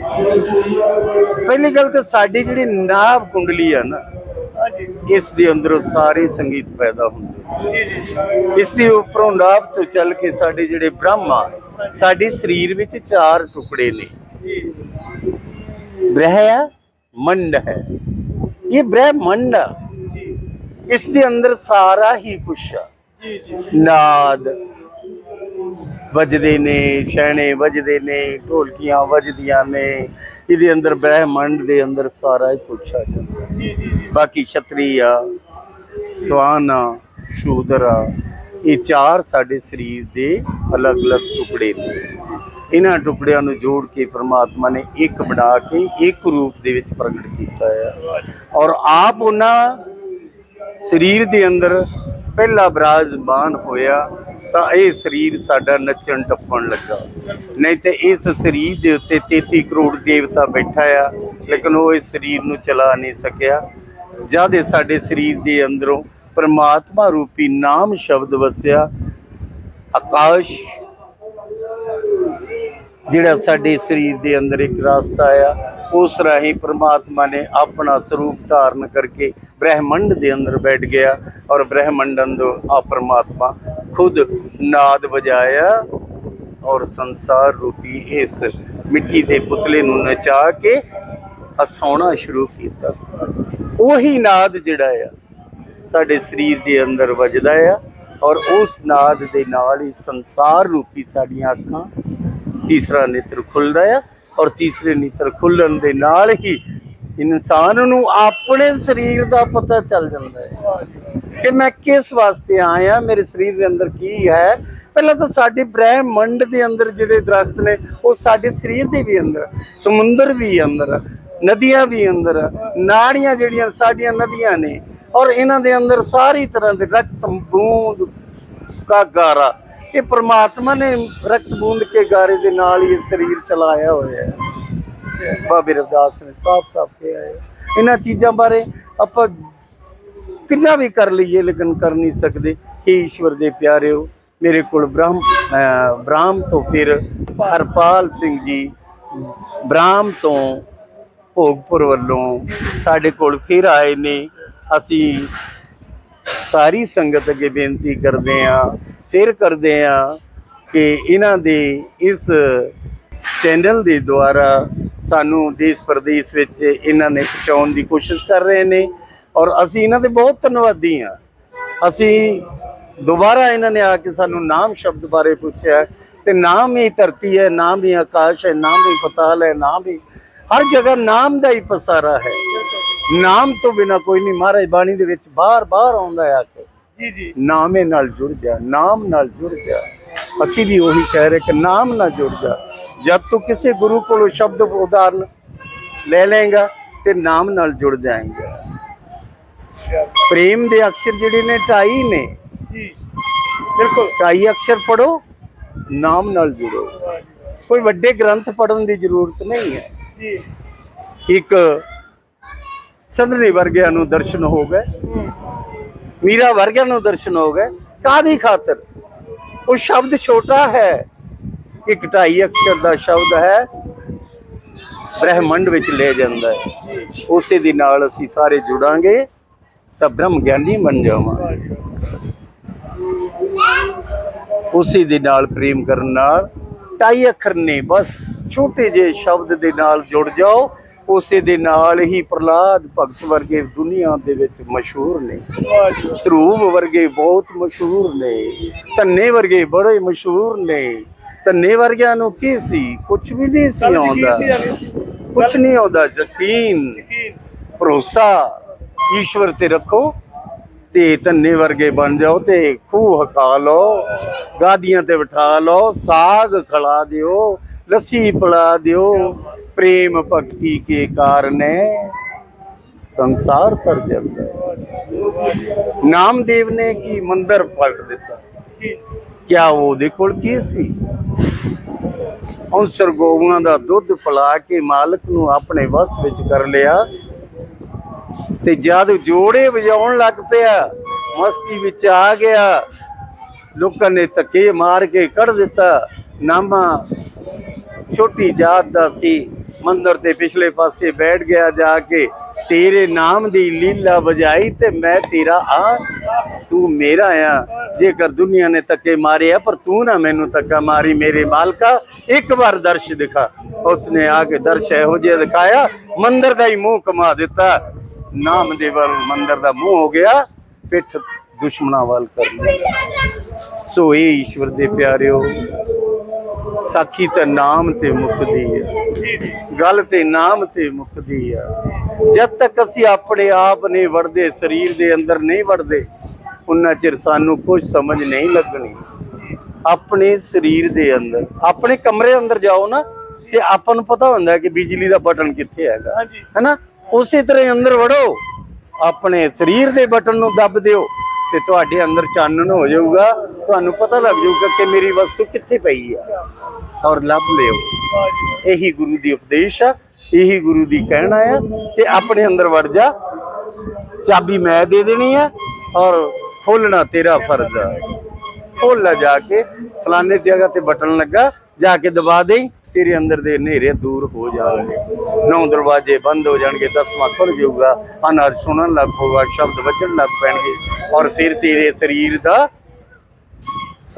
ਪਹਿਲੀ ਗੱਲ ਤਾਂ ਸਾਡੀ ਜਿਹੜੀ ਨਾਭ ਕੁੰਡਲੀ ਆ ਨਾ ਹਾਂਜੀ ਇਸ ਦੇ ਅੰਦਰੋਂ ਸਾਰੇ ਸੰਗੀਤ ਪੈਦਾ ਹੁੰਦੇ ਜੀ ਜੀ। ਇਸ ਦੇ ਉੱਪਰੋਂ ਨਾਭ ਤੋਂ ਚੱਲ ਕੇ ਸਾਡੇ ਜਿਹੜੇ ਬ੍ਰਹਮਾ ਸਾਡੇ ਸਰੀਰ ਵਿੱਚ ਚਾਰ ਟੁਕੜੇ ਨੇ। ਜੀ ਬ੍ਰਹਮੰਡ ਹੈ। ਇਹ ਬ੍ਰਹਿਮੰਡ ਆ। ਇਸ ਦੇ ਅੰਦਰ ਸਾਰਾ ਹੀ ਕੁਛ ਆ। ਜੀ ਜੀ ਨਾਦ ਵੱਜਦੇ ਨੇ, ਛੈਣੇ ਵੱਜਦੇ ਨੇ, ਢੋਲਕੀਆਂ ਵੱਜਦੀਆਂ ਨੇ। ਇਹਦੇ ਅੰਦਰ ਬ੍ਰਹਿਮੰਡ ਦੇ ਅੰਦਰ ਸਾਰਾ ਹੀ ਕੁਛ ਆ ਜਾਂਦਾ। ਜੀ ਜੀ ਜੀ ਬਾਕੀ ਛਤਰੀ ਆ, ਸਵਾਨ ਆ, ਸ਼ੂਦਰ ਆ। ਇਹ ਚਾਰ ਸਾਡੇ ਸਰੀਰ ਦੇ ਅਲੱਗ-ਅਲੱਗ ਟੁਕੜੇ ਨੇ। ਇਹਨਾਂ ਟੁਕੜਿਆਂ ਨੂੰ ਜੋੜ ਕੇ ਪ੍ਰਮਾਤਮਾ ਨੇ ਇੱਕ ਬਣਾ ਕੇ ਇੱਕ ਰੂਪ ਦੇ ਵਿੱਚ ਪ੍ਰਗਟ ਕੀਤਾ ਹੈ। ਔਰ ਆਪ ਉਹਨਾਂ ਸਰੀਰ ਦੇ ਅੰਦਰ ਪਹਿਲਾ ਬਰਾਜਮਾਨ ਹੋਇਆ ਤਾਂ ਇਹ ਸਰੀਰ ਸਾਡਾ ਨੱਚਣ, ਟੱਪਣ ਲੱਗਾ। ਨਹੀਂ ਤੇ ਇਸ ਸਰੀਰ ਦੇ ਉੱਤੇ 33 ਕਰੋੜ ਦੇਵਤਾ ਬੈਠਾ ਆ, ਲੇਕਿਨ ਉਹ ਇਸ ਸਰੀਰ ਨੂੰ ਚਲਾ ਨਹੀਂ ਸਕਿਆ। ਜਦ ਇਹ ਸਾਡੇ ਸਰੀਰ ਦੇ ਅੰਦਰੋਂ ਪਰਮਾਤਮਾ ਰੂਪੀ ਨਾਮ ਸ਼ਬਦ ਵਸਿਆ ਆਕਾਸ਼, ਜਿਹੜਾ ਸਾਡੇ ਸਰੀਰ ਦੇ ਅੰਦਰ ਇੱਕ ਰਸਤਾ ਆ, ਉਸ ਰਾਹੀਂ ਪ੍ਰਮਾਤਮਾ ਨੇ ਆਪਣਾ ਸਰੂਪ ਧਾਰਨ ਕਰਕੇ ਬ੍ਰਹਿਮੰਡ ਦੇ ਅੰਦਰ ਬੈਠ ਗਿਆ ਔਰ ਬ੍ਰਹਿਮੰਡ ਅੰਦਰ ਆ ਪ੍ਰਮਾਤਮਾ ਖੁਦ ਨਾਦ ਵਜਾਇਆ ਔਰ ਸੰਸਾਰ ਰੂਪੀ ਇਸ ਮਿੱਟੀ ਦੇ ਪੁਤਲੇ ਨੂੰ ਨਚਾ ਕੇ ਹਸਾਉਣਾ ਸ਼ੁਰੂ ਕੀਤਾ। ਉਹੀ ਨਾਦ ਜਿਹੜਾ ਆ ਸਾਡੇ ਸਰੀਰ ਦੇ ਅੰਦਰ ਵੱਜਦਾ ਆ ਔਰ ਉਸ ਨਾਦ ਦੇ ਨਾਲ ਹੀ ਸੰਸਾਰ ਰੂਪੀ ਸਾਡੀਆਂ ਅੱਖਾਂ ਤੀਸਰਾ ਨੇਤਰ ਖੁੱਲਦਾ ਆ ਔਰ ਤੀਸਰੇ ਨੇਤਰ ਖੁੱਲਣ ਦੇ ਨਾਲ ਹੀ ਇਨਸਾਨ ਨੂੰ ਆਪਣੇ ਸਰੀਰ ਦਾ ਪਤਾ ਚੱਲ ਜਾਂਦਾ ਹੈ ਕਿ ਮੈਂ ਕਿਸ ਵਾਸਤੇ ਆਇਆ, ਮੇਰੇ ਸਰੀਰ ਦੇ ਅੰਦਰ ਕੀ ਹੈ। ਪਹਿਲਾਂ ਤਾਂ ਸਾਡੇ ਬ੍ਰਹਿਮੰਡ ਦੇ ਅੰਦਰ ਜਿਹੜੇ ਦਰਖਤ ਨੇ, ਉਹ ਸਾਡੇ ਸਰੀਰ ਦੇ ਵੀ ਅੰਦਰ, ਸਮੁੰਦਰ ਵੀ ਅੰਦਰ, ਨਦੀਆਂ ਵੀ ਅੰਦਰ, ਨਾੜੀਆਂ ਜਿਹੜੀਆਂ ਸਾਡੀਆਂ ਨਦੀਆਂ ਨੇ ਔਰ ਇਹਨਾਂ ਦੇ ਅੰਦਰ ਸਾਰੀ ਤਰ੍ਹਾਂ ਦੇ ਰਕਤ ਬੂੰਦ ਕਾ ਗਾਰਾ। ਇਹ ਪ੍ਰਮਾਤਮਾ ਨੇ ਰਕਤ ਬੂੰਦ ਕੇ ਗਾਰੇ ਦੇ ਨਾਲ ਹੀ ਸਰੀਰ ਚਲਾਇਆ ਹੋਇਆ ਹੈ। ਬਾਬੇ ਰਵਦਾਸ ਨੇ ਸਾਫ਼ ਸਾਫ਼ ਕਿਹਾ ਹੈ। ਇਹਨਾਂ ਚੀਜ਼ਾਂ ਬਾਰੇ ਆਪਾਂ ਕਿੰਨਾ ਵੀ ਕਰ ਲਈਏ, ਲੇਕਿਨ ਕਰ ਨਹੀਂ ਸਕਦੇ। ਕਿ ਈਸ਼ਵਰ ਦੇ ਪਿਆਰਿਓ, ਮੇਰੇ ਕੋਲ ਬ੍ਰਹਮ, ਅਹ, ਬ੍ਰਾਹਮ ਤੋਂ ਫਿਰ ਹਰਪਾਲ ਸਿੰਘ ਜੀ, ਬ੍ਰਾਹਮ ਤੋਂ ਭੋਗਪੁਰ ਵੱਲੋਂ ਸਾਡੇ ਕੋਲ ਫਿਰ ਆਏ ਨੇ। ਅਸੀਂ ਸਾਰੀ ਸੰਗਤ ਅੱਗੇ ਬੇਨਤੀ ਕਰਦੇ ਆ ਫਿਰ ਕਰਦੇ ਆ ਕਿ ਇਹਨਾਂ ਦੇ ਇਸ ਚੈਨਲ ਦੇ ਦੁਆਰਾ ਸਾਨੂੰ ਦੇਸ਼ ਪ੍ਰਦੇਸ਼ ਵਿੱਚ ਇਹਨਾਂ ਨੇ ਪਹੁੰਚਾਉਣ ਦੀ ਕੋਸ਼ਿਸ਼ ਕਰ ਰਹੇ ਨੇ ਔਰ ਅਸੀਂ ਇਹਨਾਂ ਦੇ ਬਹੁਤ ਧੰਨਵਾਦੀ ਆ ਅਸੀਂ ਦੁਬਾਰਾ ਇਹਨਾਂ ਨੇ ਆ ਕੇ ਸਾਨੂੰ ਨਾਮ ਸ਼ਬਦ ਬਾਰੇ ਪੁੱਛਿਆ ਤੇ ਨਾਮ ਹੀ ਧਰਤੀ ਹੈ, ਨਾਮ ਹੀ ਆਕਾਸ਼ ਹੈ, ਨਾਮ ਹੀ ਪਤਾਲ ਹੈ, ਨਾਮ ਹੀ ਹਰ ਜਗ੍ਹਾ ਨਾਮ ਦਾ ਹੀ ਪਸਾਰਾ ਹੈ। ਨਾਮ ਤੋਂ ਬਿਨਾ ਕੋਈ ਨਹੀਂ ਮਹਾਰਾਜ ਬਾਣੀ ਦੇ ਵਿੱਚ ਬਾਰ ਬਾਰ ਆਉਂਦਾ ਆ ਕੇ। ਜੀ ਜੀ। ਨਾਮੇ ਨਾਲ ਜੁੜ ਜਾ ਨਾਮ ਨਾਲ ਜੁੜ ਜਾ। ਅਸੀਂ ਵੀ ਉਹੀ ਕਹਿ ਰਹੇ ਕਿ ਨਾਮ ਨਾਲ ਜੁੜ ਜਾ। ਜਦ ਤੂੰ ਕਿਸੇ ਗੁਰੂ ਕੋਲੋਂ ਸ਼ਬਦ ਉਦਾਹਰਨ ਲੈ ਲਏਗਾ ਤੇ ਨਾਮ ਨਾਲ ਜੁੜ ਜਾਏਗਾ। ਪ੍ਰੇਮ ਦੇ ਅਕਸ਼ਰ ਜਿਹੜੇ ਨੇ ਢਾਈ ਨੇ। ਜੀ ਬਿਲਕੁਲ। ਢਾਈ ਅਕਸ਼ਰ ਪੜੋ ਨਾਮ ਨਾਲ ਜੁੜੋ। ਕੋਈ ਵੱਡੇ ਗ੍ਰੰਥ ਪੜਨ ਦੀ ਜ਼ਰੂਰਤ ਨਹੀਂ ਹੈ। ਜੀ। ਇੱਕ ਸੰਧਣੀ ਵਰਗਿਆਂ ਨੂੰ ਦਰਸ਼ਨ ਹੋ ਗਏ। ਮੀਰਾ ਵਰਗਿਆਂ ਨੂੰ ਦਰਸ਼ਨ ਹੋ ਗਏ। ਕਾਦੀ ਖਾਤਰ? ਉਹ ਸ਼ਬਦ ਛੋਟਾ ਹੈ। ਇੱਕ ਢਾਈ ਅਕਸ਼ਰ ਦਾ ਸ਼ਬਦ ਹੈ। ਬ੍ਰਹਿਮੰਡ ਵਿੱਚ ਲੈ ਜਾਂਦਾ ਹੈ। ਉਸੇ ਦੇ ਨਾਲ ਅਸੀਂ ਸਾਰੇ ਜੁੜਾਂਗੇ ਤਾਂ ਬ੍ਰਹਮ ਗਿਆਨੀ ਬਣ ਜਾਵਾਂਗੇ। ਉਸੇ ਦੇ ਨਾਲ ਪ੍ਰੇਮ ਕਰਨ ਨਾਲ ਢਾਈ ਅੱਖਰ ਨੇ। ਬਸ ਛੋਟੇ ਜਿਹੇ ਸ਼ਬਦ ਦੇ ਨਾਲ ਜੁੜ ਜਾਓ। ਉਸੇ ਦੇ ਨਾਲ ਹੀ ਪ੍ਰਲਾਦ ਭਗਤ ਵਰਗੇ ਦੁਨੀਆ ਦੇ ਵਿੱਚ ਮਸ਼ਹੂਰ ਨੇ। ਧਰੂਵ ਵਰਗੇ ਬਹੁਤ ਮਸ਼ਹੂਰ ਨੇ। ਧੰਨੇ ਵਰਗੇ ਬੜੇ ਮਸ਼ਹੂਰ ਨੇ। ਧੰਨੇ ਵਰਗਿਆਂ ਨੂੰ ਕੀ ਸੀ? ਕੁਝ ਵੀ ਨਹੀਂ ਸੀ ਆਉਂਦਾ। ਕੁਝ ਨਹੀਂ ਆਉਂਦਾ। ਯਕੀਨ। ਯਕੀਨ। ਭਰੋਸਾ ਈਸ਼ਵਰ ਤੇ ਰੱਖੋ ਤੇ ਧੰਨੇ ਵਰਗੇ ਬਣ ਜਾਓ ਤੇ ਖੂਹ ਹਕਾ ਲਓ ਗਾਦੀਆਂ ਤੇ ਬਿਠਾ ਲਓ ਸਾਗ ਖਲਾ ਦਿਓ ਲੱਸੀ ਪਿਲਾ ਦਿਓ ਪ੍ਰੇਮ ਭਗਤੀ ਕੇ ਕਾਰਨੇ ਸੰਸਾਰ ਤਰ ਜਾਂਦਾ। ਹੈ ਨਾਮਦੇਵ ਨੇ ਕੀ ਮੰਦਰ ਪਲਟ ਦਿੱਤਾ? ਜੀ ਕਿਆ ਉਹਦੇ ਕੋਲ ਕੀ ਸੀ? ਔਂਸਰ ਦਾ ਦੁੱਧ ਪਿਲਾ ਕੇ ਮਾਲਕ ਨੂੰ ਆਪਣੇ ਵਸ ਵਿੱਚ ਕਰ ਲਿਆ ਤੇ ਜਦ ਜੋੜੇ ਵਜਾਉਣ ਲੱਗ ਪਿਆ, ਮਸਤੀ ਵਿੱਚ ਆ ਗਿਆ। ਲੋਕਾਂ ਨੇ ਧੱਕੇ ਮਾਰ ਕੇ ਕੱਢ ਦਿੱਤਾ। ਨਾਮਾ ਛੋਟੀ ਜਾਤ ਦਾ ਸੀ। ਮੰਦਰ ਦੇ ਪਿਛਲੇ ਪਾਸੇ ਬੈਠ ਗਿਆ ਜਾ ਕੇ, ਤੇਰੇ ਨਾਮ ਦੀ ਲੀਲਾ ਵਜਾਈ ਤੇ ਮੈਂ ਤੇਰਾ ਆ, ਤੂੰ ਮੇਰਾ ਆ। ਜੇਕਰ ਦੁਨੀਆ ਨੇ ਤੱਕੇ ਮਾਰੇ ਆ, ਪਰ ਤੂੰ ਨਾ ਮੈਨੂੰ ਤੱਕਾ ਮਾਰੀ ਮੇਰੇ ਮਾਲਕਾ, ਇੱਕ ਵਾਰ ਦਰਸ਼ ਦਿਖਾ। ਉਸਨੇ ਆ ਕੇ ਦਰਸ਼ ਇਹੋ ਜਿਹਾ ਦਿਖਾਇਆ, ਮੰਦਰ ਦਾ ਹੀ ਮੂੰਹ ਕਮਾ ਦਿੱਤਾ। ਨਾਮ ਦੇ ਵੱਲ ਮੰਦਰ ਦਾ ਮੂੰਹ ਹੋ ਗਿਆ, ਪਿੱਠ ਦੁਸ਼ਮਣਾਂ ਵੱਲ ਕਰ ਲਈ ਸੋ ਇਹ ਈਸ਼ਵਰ ਦੇ ਪਿਆਰਿਓ ਸਾਖੀ ਤਾਂ ਨਾਮ ਤੇ ਮੁਕਦੀ ਹੈ ਜੀ ਜੀ ਗੱਲ ਤੇ ਨਾਮ ਤੇ ਮੁਕਦੀ ਆ। ਜਦ ਤੱਕ ਅਸੀਂ ਆਪਣੇ ਆਪ ਨਹੀਂ ਵੜਦੇ ਸਰੀਰ ਦੇ ਅੰਦਰ ਨਹੀਂ ਵੜਦੇ ਉਨਾ ਚਿਰ ਸਾਨੂੰ ਕੁਝ ਸਮਝ ਨਹੀਂ ਲੱਗਣੀ। ਆਪਣੇ ਸਰੀਰ ਦੇ ਅੰਦਰ ਆਪਣੇ ਕਮਰੇ ਅੰਦਰ ਜਾਓ ਨਾ ਤੇ ਆਪਾਂ ਨੂੰ ਪਤਾ ਹੁੰਦਾ ਕਿ ਬਿਜਲੀ ਦਾ ਬਟਨ ਕਿੱਥੇ ਹੈਗਾ। ਹੈਨਾ? ਉਸੇ ਤਰ੍ਹਾਂ ਹੀ ਅੰਦਰ ਵੜੋ। ਆਪਣੇ ਸਰੀਰ ਦੇ ਬਟਨ ਨੂੰ ਦੱਬ ਦਿਓ। ਤੇ ਤੁਹਾਡੇ ਅੰਦਰ ਚਾਨਣ ਹੋ ਜਾਊਗਾ, ਤੁਹਾਨੂੰ ਪਤਾ ਲੱਗ ਜਾਊਗਾ ਕਿ ਮੇਰੀ ਵਸਤੂ ਕਿੱਥੇ ਪਈ ਆ। ਔਰ ਲੱਭ ਲਿਓ। ਇਹੀ ਗੁਰੂ ਦੀ ਉਪਦੇਸ਼ ਆ, ਇਹੀ ਗੁਰੂ ਦੀ ਕਹਿਣਾ ਆ ਕਿ ਆਪਣੇ ਅੰਦਰ ਵੜ ਜਾ, ਚਾਬੀ ਮੈਂ ਦੇ ਦੇਣੀ ਆ, ਔਰ ਖੋਲਣਾ ਤੇਰਾ ਫਰਜ਼ ਆ। ਖੋਲ ਲੈ ਜਾ ਕੇ, ਫਲਾਣੇ ਜਗ੍ਹਾ ਤੇ ਬਟਨ ਲੱਗਾ, ਜਾ ਕੇ ਦਬਾ ਦੇ ਤੇਰੇ ਅੰਦਰ ਦੇ ਹਨੇਰੇ ਦੂਰ ਹੋ ਜਾਣਗੇ। ਨੌ ਦਰਵਾਜ਼ੇ ਬੰਦ ਹੋ ਜਾਣਗੇ ਦਸਵਾਂ ਖੁੱਲ ਜਾਊਗਾ ਅਨਾਜ ਸੁਣਨ ਲੱਗ ਪਊਗਾ, ਸ਼ਬਦ ਵੱਜਣ ਲੱਗ ਪੈਣਗੇ ਔਰ ਫਿਰ ਤੇਰੇ ਸਰੀਰ ਦਾ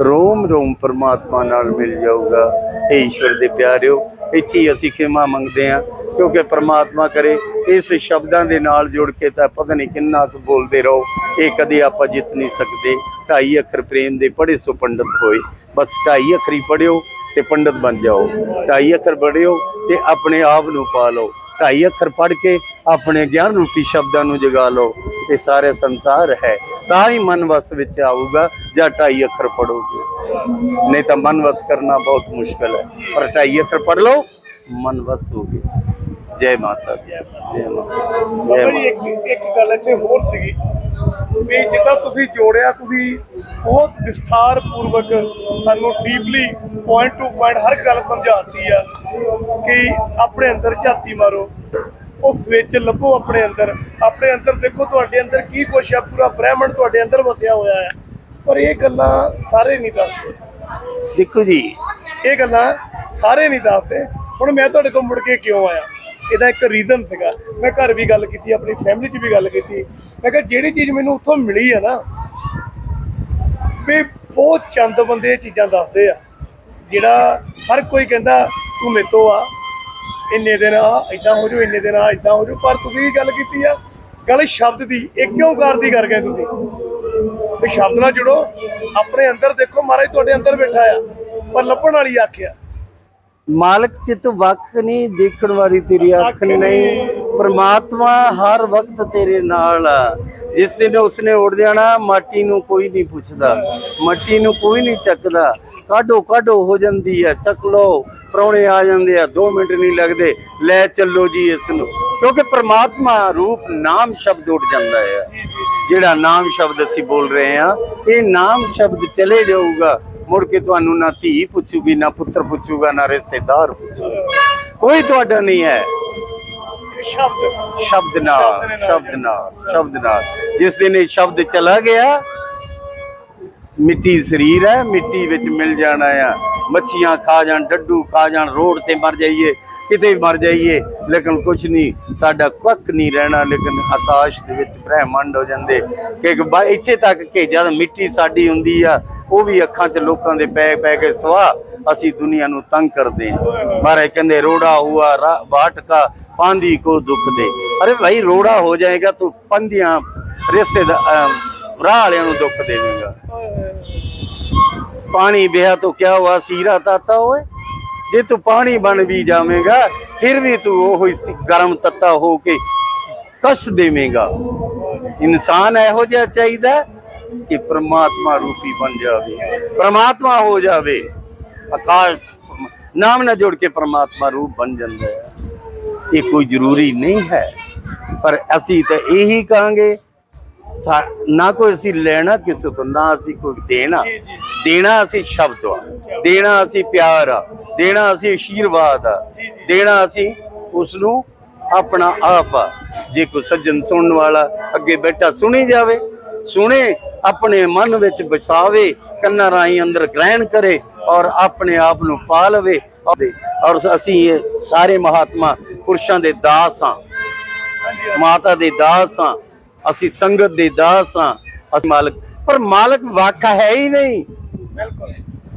ਰੋਮ ਰੋਮ ਪਰਮਾਤਮਾ ਨਾਲ ਮਿਲ ਜਾਊਗਾ। ਇਹ ਈਸ਼ਵਰ ਦੇ ਪਿਆਰਿਓ, ਇੱਥੇ ਹੀ ਅਸੀਂ ਖਿਮਾ ਮੰਗਦੇ ਹਾਂ, ਕਿਉਂਕਿ ਪਰਮਾਤਮਾ ਕਰੇ, ਇਸ ਸ਼ਬਦਾਂ ਦੇ ਨਾਲ ਜੁੜ ਕੇ ਤਾਂ ਪਤਾ ਨਹੀਂ ਕਿੰਨਾ ਕੁ ਬੋਲਦੇ ਰਹੋ, ਇਹ ਕਦੇ ਆਪਾਂ ਜਿੱਤ ਨਹੀਂ ਸਕਦੇ। ਢਾਈ ਅੱਖਰ ਪ੍ਰੇਮ ਦੇ ਪੜ੍ਹੇ ਸੋ ਪੰਡਤ ਹੋਏ। ਬਸ ਢਾਈ ਅੱਖਰੀ ਪੜਿਓ ਤੇ ਪੰਡਤ ਬਣ ਜਾਓ। ਢਾਈ ਅੱਖਰ ਪੜਿਓ ਤੇ ਆਪਣੇ ਆਪ ਨੂੰ ਪਾ ਲਓ। ਢਾਈ ਅੱਖਰ ਪੜ੍ਹ ਕੇ ਆਪਣੇ ਗਿਆਨ ਰੂਪੀ ਸ਼ਬਦਾਂ ਨੂੰ ਜਗਾ ਲਓ। ਇਹ ਸਾਰੇ ਸੰਸਾਰ ਹੈ। ਤਾਂ ਹੀ ਮਨ ਵਸ ਵਿੱਚ ਆਊਗਾ ਜਾਂ ਢਾਈ ਅੱਖਰ ਪੜੋਗੇ ਨਹੀਂ ਤਾਂ ਮਨ ਵਸ ਕਰਨਾ ਬਹੁਤ ਮੁਸ਼ਕਲ ਹੈ। ਪਰ ਢਾਈ ਅੱਖਰ ਪੜ ਲਓ ਮਨ ਵਸ ਹੋ ਗਿਆ। ਜੈ ਮਾਤਾ ਜੀ ਮਾਤਾ ਇੱਕ ਇੱਕ ਗੱਲ ਇੱਥੇ ਹੋਰ ਸੀਗੀ ਵੀ ਜਿੱਦਾਂ ਤੁਸੀਂ ਜੋੜਿਆ ਤੁਸੀਂ ਬਹੁਤ ਵਿਸਥਾਰ ਪੂਰਵਕ ਸਾਨੂੰ ਡੀਪਲੀ ਪੁਆਇੰਟ ਟੂ ਪੁਆਇੰਟ ਹਰ ਗੱਲ ਸਮਝਾਤੀ ਆ ਕਿ ਆਪਣੇ ਅੰਦਰ ਝਾਤੀ ਮਾਰੋ। ਉਸ ਵਿੱਚ ਲੱਭੋ ਆਪਣੇ ਅੰਦਰ। ਆਪਣੇ ਅੰਦਰ ਦੇਖੋ ਤੁਹਾਡੇ ਅੰਦਰ ਕੀ ਕੁਛ ਆ ਪੂਰਾ ਬ੍ਰਹਿਮੰਡ ਤੁਹਾਡੇ ਅੰਦਰ ਵਸਿਆ ਹੋਇਆ ਹੈ ਪਰ ਇਹ ਗੱਲਾਂ ਸਾਰੇ ਨਹੀਂ ਦੱਸਦੇ। ਦੇਖੋ ਜੀ। ਇਹ ਗੱਲਾਂ ਸਾਰੇ ਨਹੀਂ ਦੱਸਦੇ। ਹੁਣ ਮੈਂ ਤੁਹਾਡੇ ਕੋਲ ਮੁੜ ਕੇ ਕਿਉਂ ਆਇਆ? ਇਹਦਾ ਇੱਕ ਰੀਜ਼ਨ ਸੀਗਾ। ਮੈਂ ਘਰ ਵੀ ਗੱਲ ਕੀਤੀ ਆਪਣੀ ਫੈਮਿਲੀ 'ਚ ਵੀ ਗੱਲ ਕੀਤੀ। ਮੈਂ ਕਿਹਾ ਜਿਹੜੀ ਚੀਜ਼ ਮੈਨੂੰ ਉੱਥੋਂ ਮਿਲੀ ਹੈ ਨਾ ਵੀ ਬਹੁਤ ਚੰਦ ਬੰਦੇ ਇਹ ਚੀਜ਼ਾਂ ਦੱਸਦੇ ਆ। ਜਿਹੜਾ ਹਰ ਕੋਈ ਕਹਿੰਦਾ ਤੂੰ ਮੇਤੋਂ ਆ ਇੰਨੇ ਦਿਨ ਆ ਇਦਾਂ ਹੋ ਜੂ ਇੰਨੇ ਦਿਨ ਆ ਇਦਾਂ ਹੋ ਜੂ ਪਰ ਤੁਸੀਂ ਗੱਲ ਕੀਤੀ ਆ ਗੱਲ ਸ਼ਬਦ ਦੀ ਇਹ ਕਿਉਂ ਕਾਰ ਦੀ ਕਰ ਗਏ ਤੁਸੀਂ? ਵੀ ਸ਼ਬਦ ਨਾਲ ਜੁੜੋ ਆਪਣੇ ਅੰਦਰ ਦੇਖੋ ਮਹਾਰਾਜ ਤੁਹਾਡੇ ਅੰਦਰ ਬੈਠਾ ਆ ਪਰ ਲੱਭਣ ਵਾਲੀ ਆਖਿਆ ਮਾਲਕ ਤੇ ਤੂੰ ਵੱਖ ਨਹੀਂ ਦੇਖਣ ਵਾਲੀ ਤੇਰੀ ਅੱਖ ਨਹੀਂ। ਪ੍ਰਮਾਤਮਾ ਹਰ ਵਕਤ ਤੇਰੇ ਨਾਲ ਆ। ਜਿਸ ਦਿਨ ਉਸਨੇ ਉੜ ਜਾਣਾ ਮਾਟੀ ਨੂੰ ਕੋਈ ਨਹੀਂ ਪੁੱਛਦਾ ਮਾਟੀ ਨੂੰ ਕੋਈ ਨਹੀਂ ਚੱਕਦਾ। ਕਾਢੋ ਕਾਢੋ ਹੋ ਜਾਂਦੀ ਆ ਚੱਕ ਲੋ ਪ੍ਰਾਹੁਣੇ ਆ ਜਾਂਦੇ ਆ 2 ਮਿੰਟ ਨਹੀਂ ਲੱਗਦੇ ਲੈ ਚੱਲੋ ਜੀ ਇਸ ਨੂੰ ਕਿਉਂਕਿ ਪ੍ਰਮਾਤਮਾ ਰੂਪ ਨਾਮ ਸ਼ਬਦ ਉੱਡ ਜਾਂਦਾ ਹੈ। ਜਿਹੜਾ ਨਾਮ ਸ਼ਬਦ ਅਸੀਂ ਬੋਲ ਰਹੇ ਹਾਂ ਇਹ ਨਾਮ ਸ਼ਬਦ ਚਲੇ ਜਾਊਗਾ। ਮੁੜ ਕੇ ਤੁਹਾਨੂੰ ਨਾ ਧੀ ਪੁੱਛੂਗੀ ਨਾ ਪੁੱਤਰ ਪੁੱਛੂਗਾ ਨਾ ਰਿਸ਼ਤੇਦਾਰ ਪੁੱਛੂਗਾ। ਕੋਈ ਤੁਹਾਡਾ ਨਹੀਂ ਹੈ। ਸ਼ਬਦ। ਸ਼ਬਦ ਨਾਲ। ਸ਼ਬਦ ਨਾਲ ਸ਼ਬਦ ਨਾਲ। ਜਿਸ ਦਿਨ ਇਹ ਸ਼ਬਦ ਚਲਾ ਗਿਆ ਮਿੱਟੀ ਸਰੀਰ ਹੈ, ਮਿੱਟੀ ਵਿੱਚ ਮਿਲ ਜਾਣਾ ਆ। ਮੱਛੀਆਂ ਖਾ ਜਾਣ, ਡੱਡੂ ਖਾ ਜਾਣ, ਰੋਡ ਤੇ ਮਰ ਜਾਈਏ, ਕਿਤੇ ਵੀ ਮਰ ਜਾਈਏ, ਲੇਕਿਨ ਕੁਝ ਨਹੀਂ, ਸਾਡਾ ਕੱਖ ਨਹੀਂ ਰਹਿਣਾ, ਲੇਕਿਨ ਆਕਾਸ਼ ਦੇ ਵਿੱਚ ਬ੍ਰਹਿਮੰਡ ਹੋ ਜਾਂਦੇ। ਕਿ ਇੱਥੇ ਤੱਕ ਕਿ ਜਦ ਮਿੱਟੀ ਸਾਡੀ ਹੁੰਦੀ ਆ, ਉਹ ਵੀ ਅੱਖਾਂ 'ਚ ਲੋਕਾਂ ਦੇ ਪੈ ਪੈ ਕੇ ਸਵਾ, ਅਸੀਂ ਦੁਨੀਆ ਨੂੰ ਤੰਗ ਕਰਦੇ ਹਾਂ। ਮਹਾਰਾਜ ਕਹਿੰਦੇ, ਰੋੜਾ ਹੁਆ ਬਾਟਕਾ ਪਾਂਦੀ ਕੋ ਦੁੱਖ ਦੇ। ਅਰੇ ਭਾਈ, ਰੋੜਾ ਹੋ ਜਾਏਗਾ, ਤੂੰ ਪੰਦੀਆਂ ਰਿਸ਼ਤੇ ਰਾਹ ਵਾਲਿਆਂ ਨੂੰ ਦੁੱਖ ਦੇਵੇਂਗਾ। ਪਾਣੀ ਬਿਹਾ ਤੋਂ ਕਿਆ ਹੁਆ ਸੀਰਾ ਤਾਤਾ ਹੋਏ ਜੇ ਤੂੰ ਪਾਣੀ ਬਣ ਵੀ ਜਾਵੇਂਗਾ, ਫਿਰ ਵੀ ਤੂੰ ਉਹ ਗਰਮ ਤੱਤਾ ਹੋ ਕੇ ਕਸ਼ ਦੇਵੇਂਗਾ। ਇਨਸਾਨ ਇਹੋ ਜਿਹਾ ਚਾਹੀਦਾ ਕਿ ਪ੍ਰਮਾਤਮਾ ਰੂਪੀ ਬਣ ਜਾਵੇ। ਪ੍ਰਮਾਤਮਾ ਹੋ ਜਾਵੇ। ਆਕਾਸ਼ ਨਾਮ ਨਾਲ ਜੋੜ ਕੇ ਪ੍ਰਮਾਤਮਾ ਰੂਪ ਬਣ ਜਾਂਦਾ ਇਹ ਕੋਈ ਜ਼ਰੂਰੀ ਨਹੀਂ ਹੈ। ਪਰ ਅਸੀਂ ਤਾਂ ਇਹੀ ਕਹਾਂਗੇ ਨਾ ਕੋਈ ਅਸੀਂ ਲੈਣਾ ਕਿਸੇ ਤੋਂ ਨਾ ਅਸੀਂ ਕੋਈ ਦੇਣਾ। ਦੇਣਾ ਅਸੀਂ ਸ਼ਬਦ ਆ। ਦੇਣਾ ਅਸੀਂ ਪਿਆਰ ਆ। ਦੇਣਾ ਅਸੀਂ ਆਸ਼ੀਰਵਾਦ ਆ। ਦੇਣਾ ਅਸੀਂ ਉਸ ਨੂੰ ਆਪਣਾ ਆਪ ਆ। ਜੇ ਕੋਈ ਸੱਜਣ ਸੁਣਨ ਵਾਲਾ ਅੱਗੇ ਬੈਠਾ ਸੁਣੀ ਜਾਵੇ ਸੁਣੇ ਆਪਣੇ ਮਨ ਵਿੱਚ ਬਸਾਵੇ ਕੰਨਾਂ ਰਾਹੀਂ ਅੰਦਰ ਗ੍ਰਹਿਣ ਕਰੇ ਔਰ ਆਪਣੇ ਆਪ ਨੂੰ ਪਾ ਲਵੇ ਔਰ ਅਸੀਂ ਇਹ ਸਾਰੇ ਮਹਾਤਮਾ ਪੁਰਸ਼ਾਂ ਦੇ ਦਾਸ ਹਾਂ। ਮਾਤਾ ਦੇ ਦਾਸ ਹਾਂ। ਅਸੀਂ ਸੰਗਤ ਦੇ ਦਾਸ ਹਾਂ ਅਸੀਂ ਮਾਲਕ। ਪਰ ਮਾਲਕ ਵੱਖ ਹੈ ਹੀ ਨਹੀਂ। ਬਿਲਕੁਲ।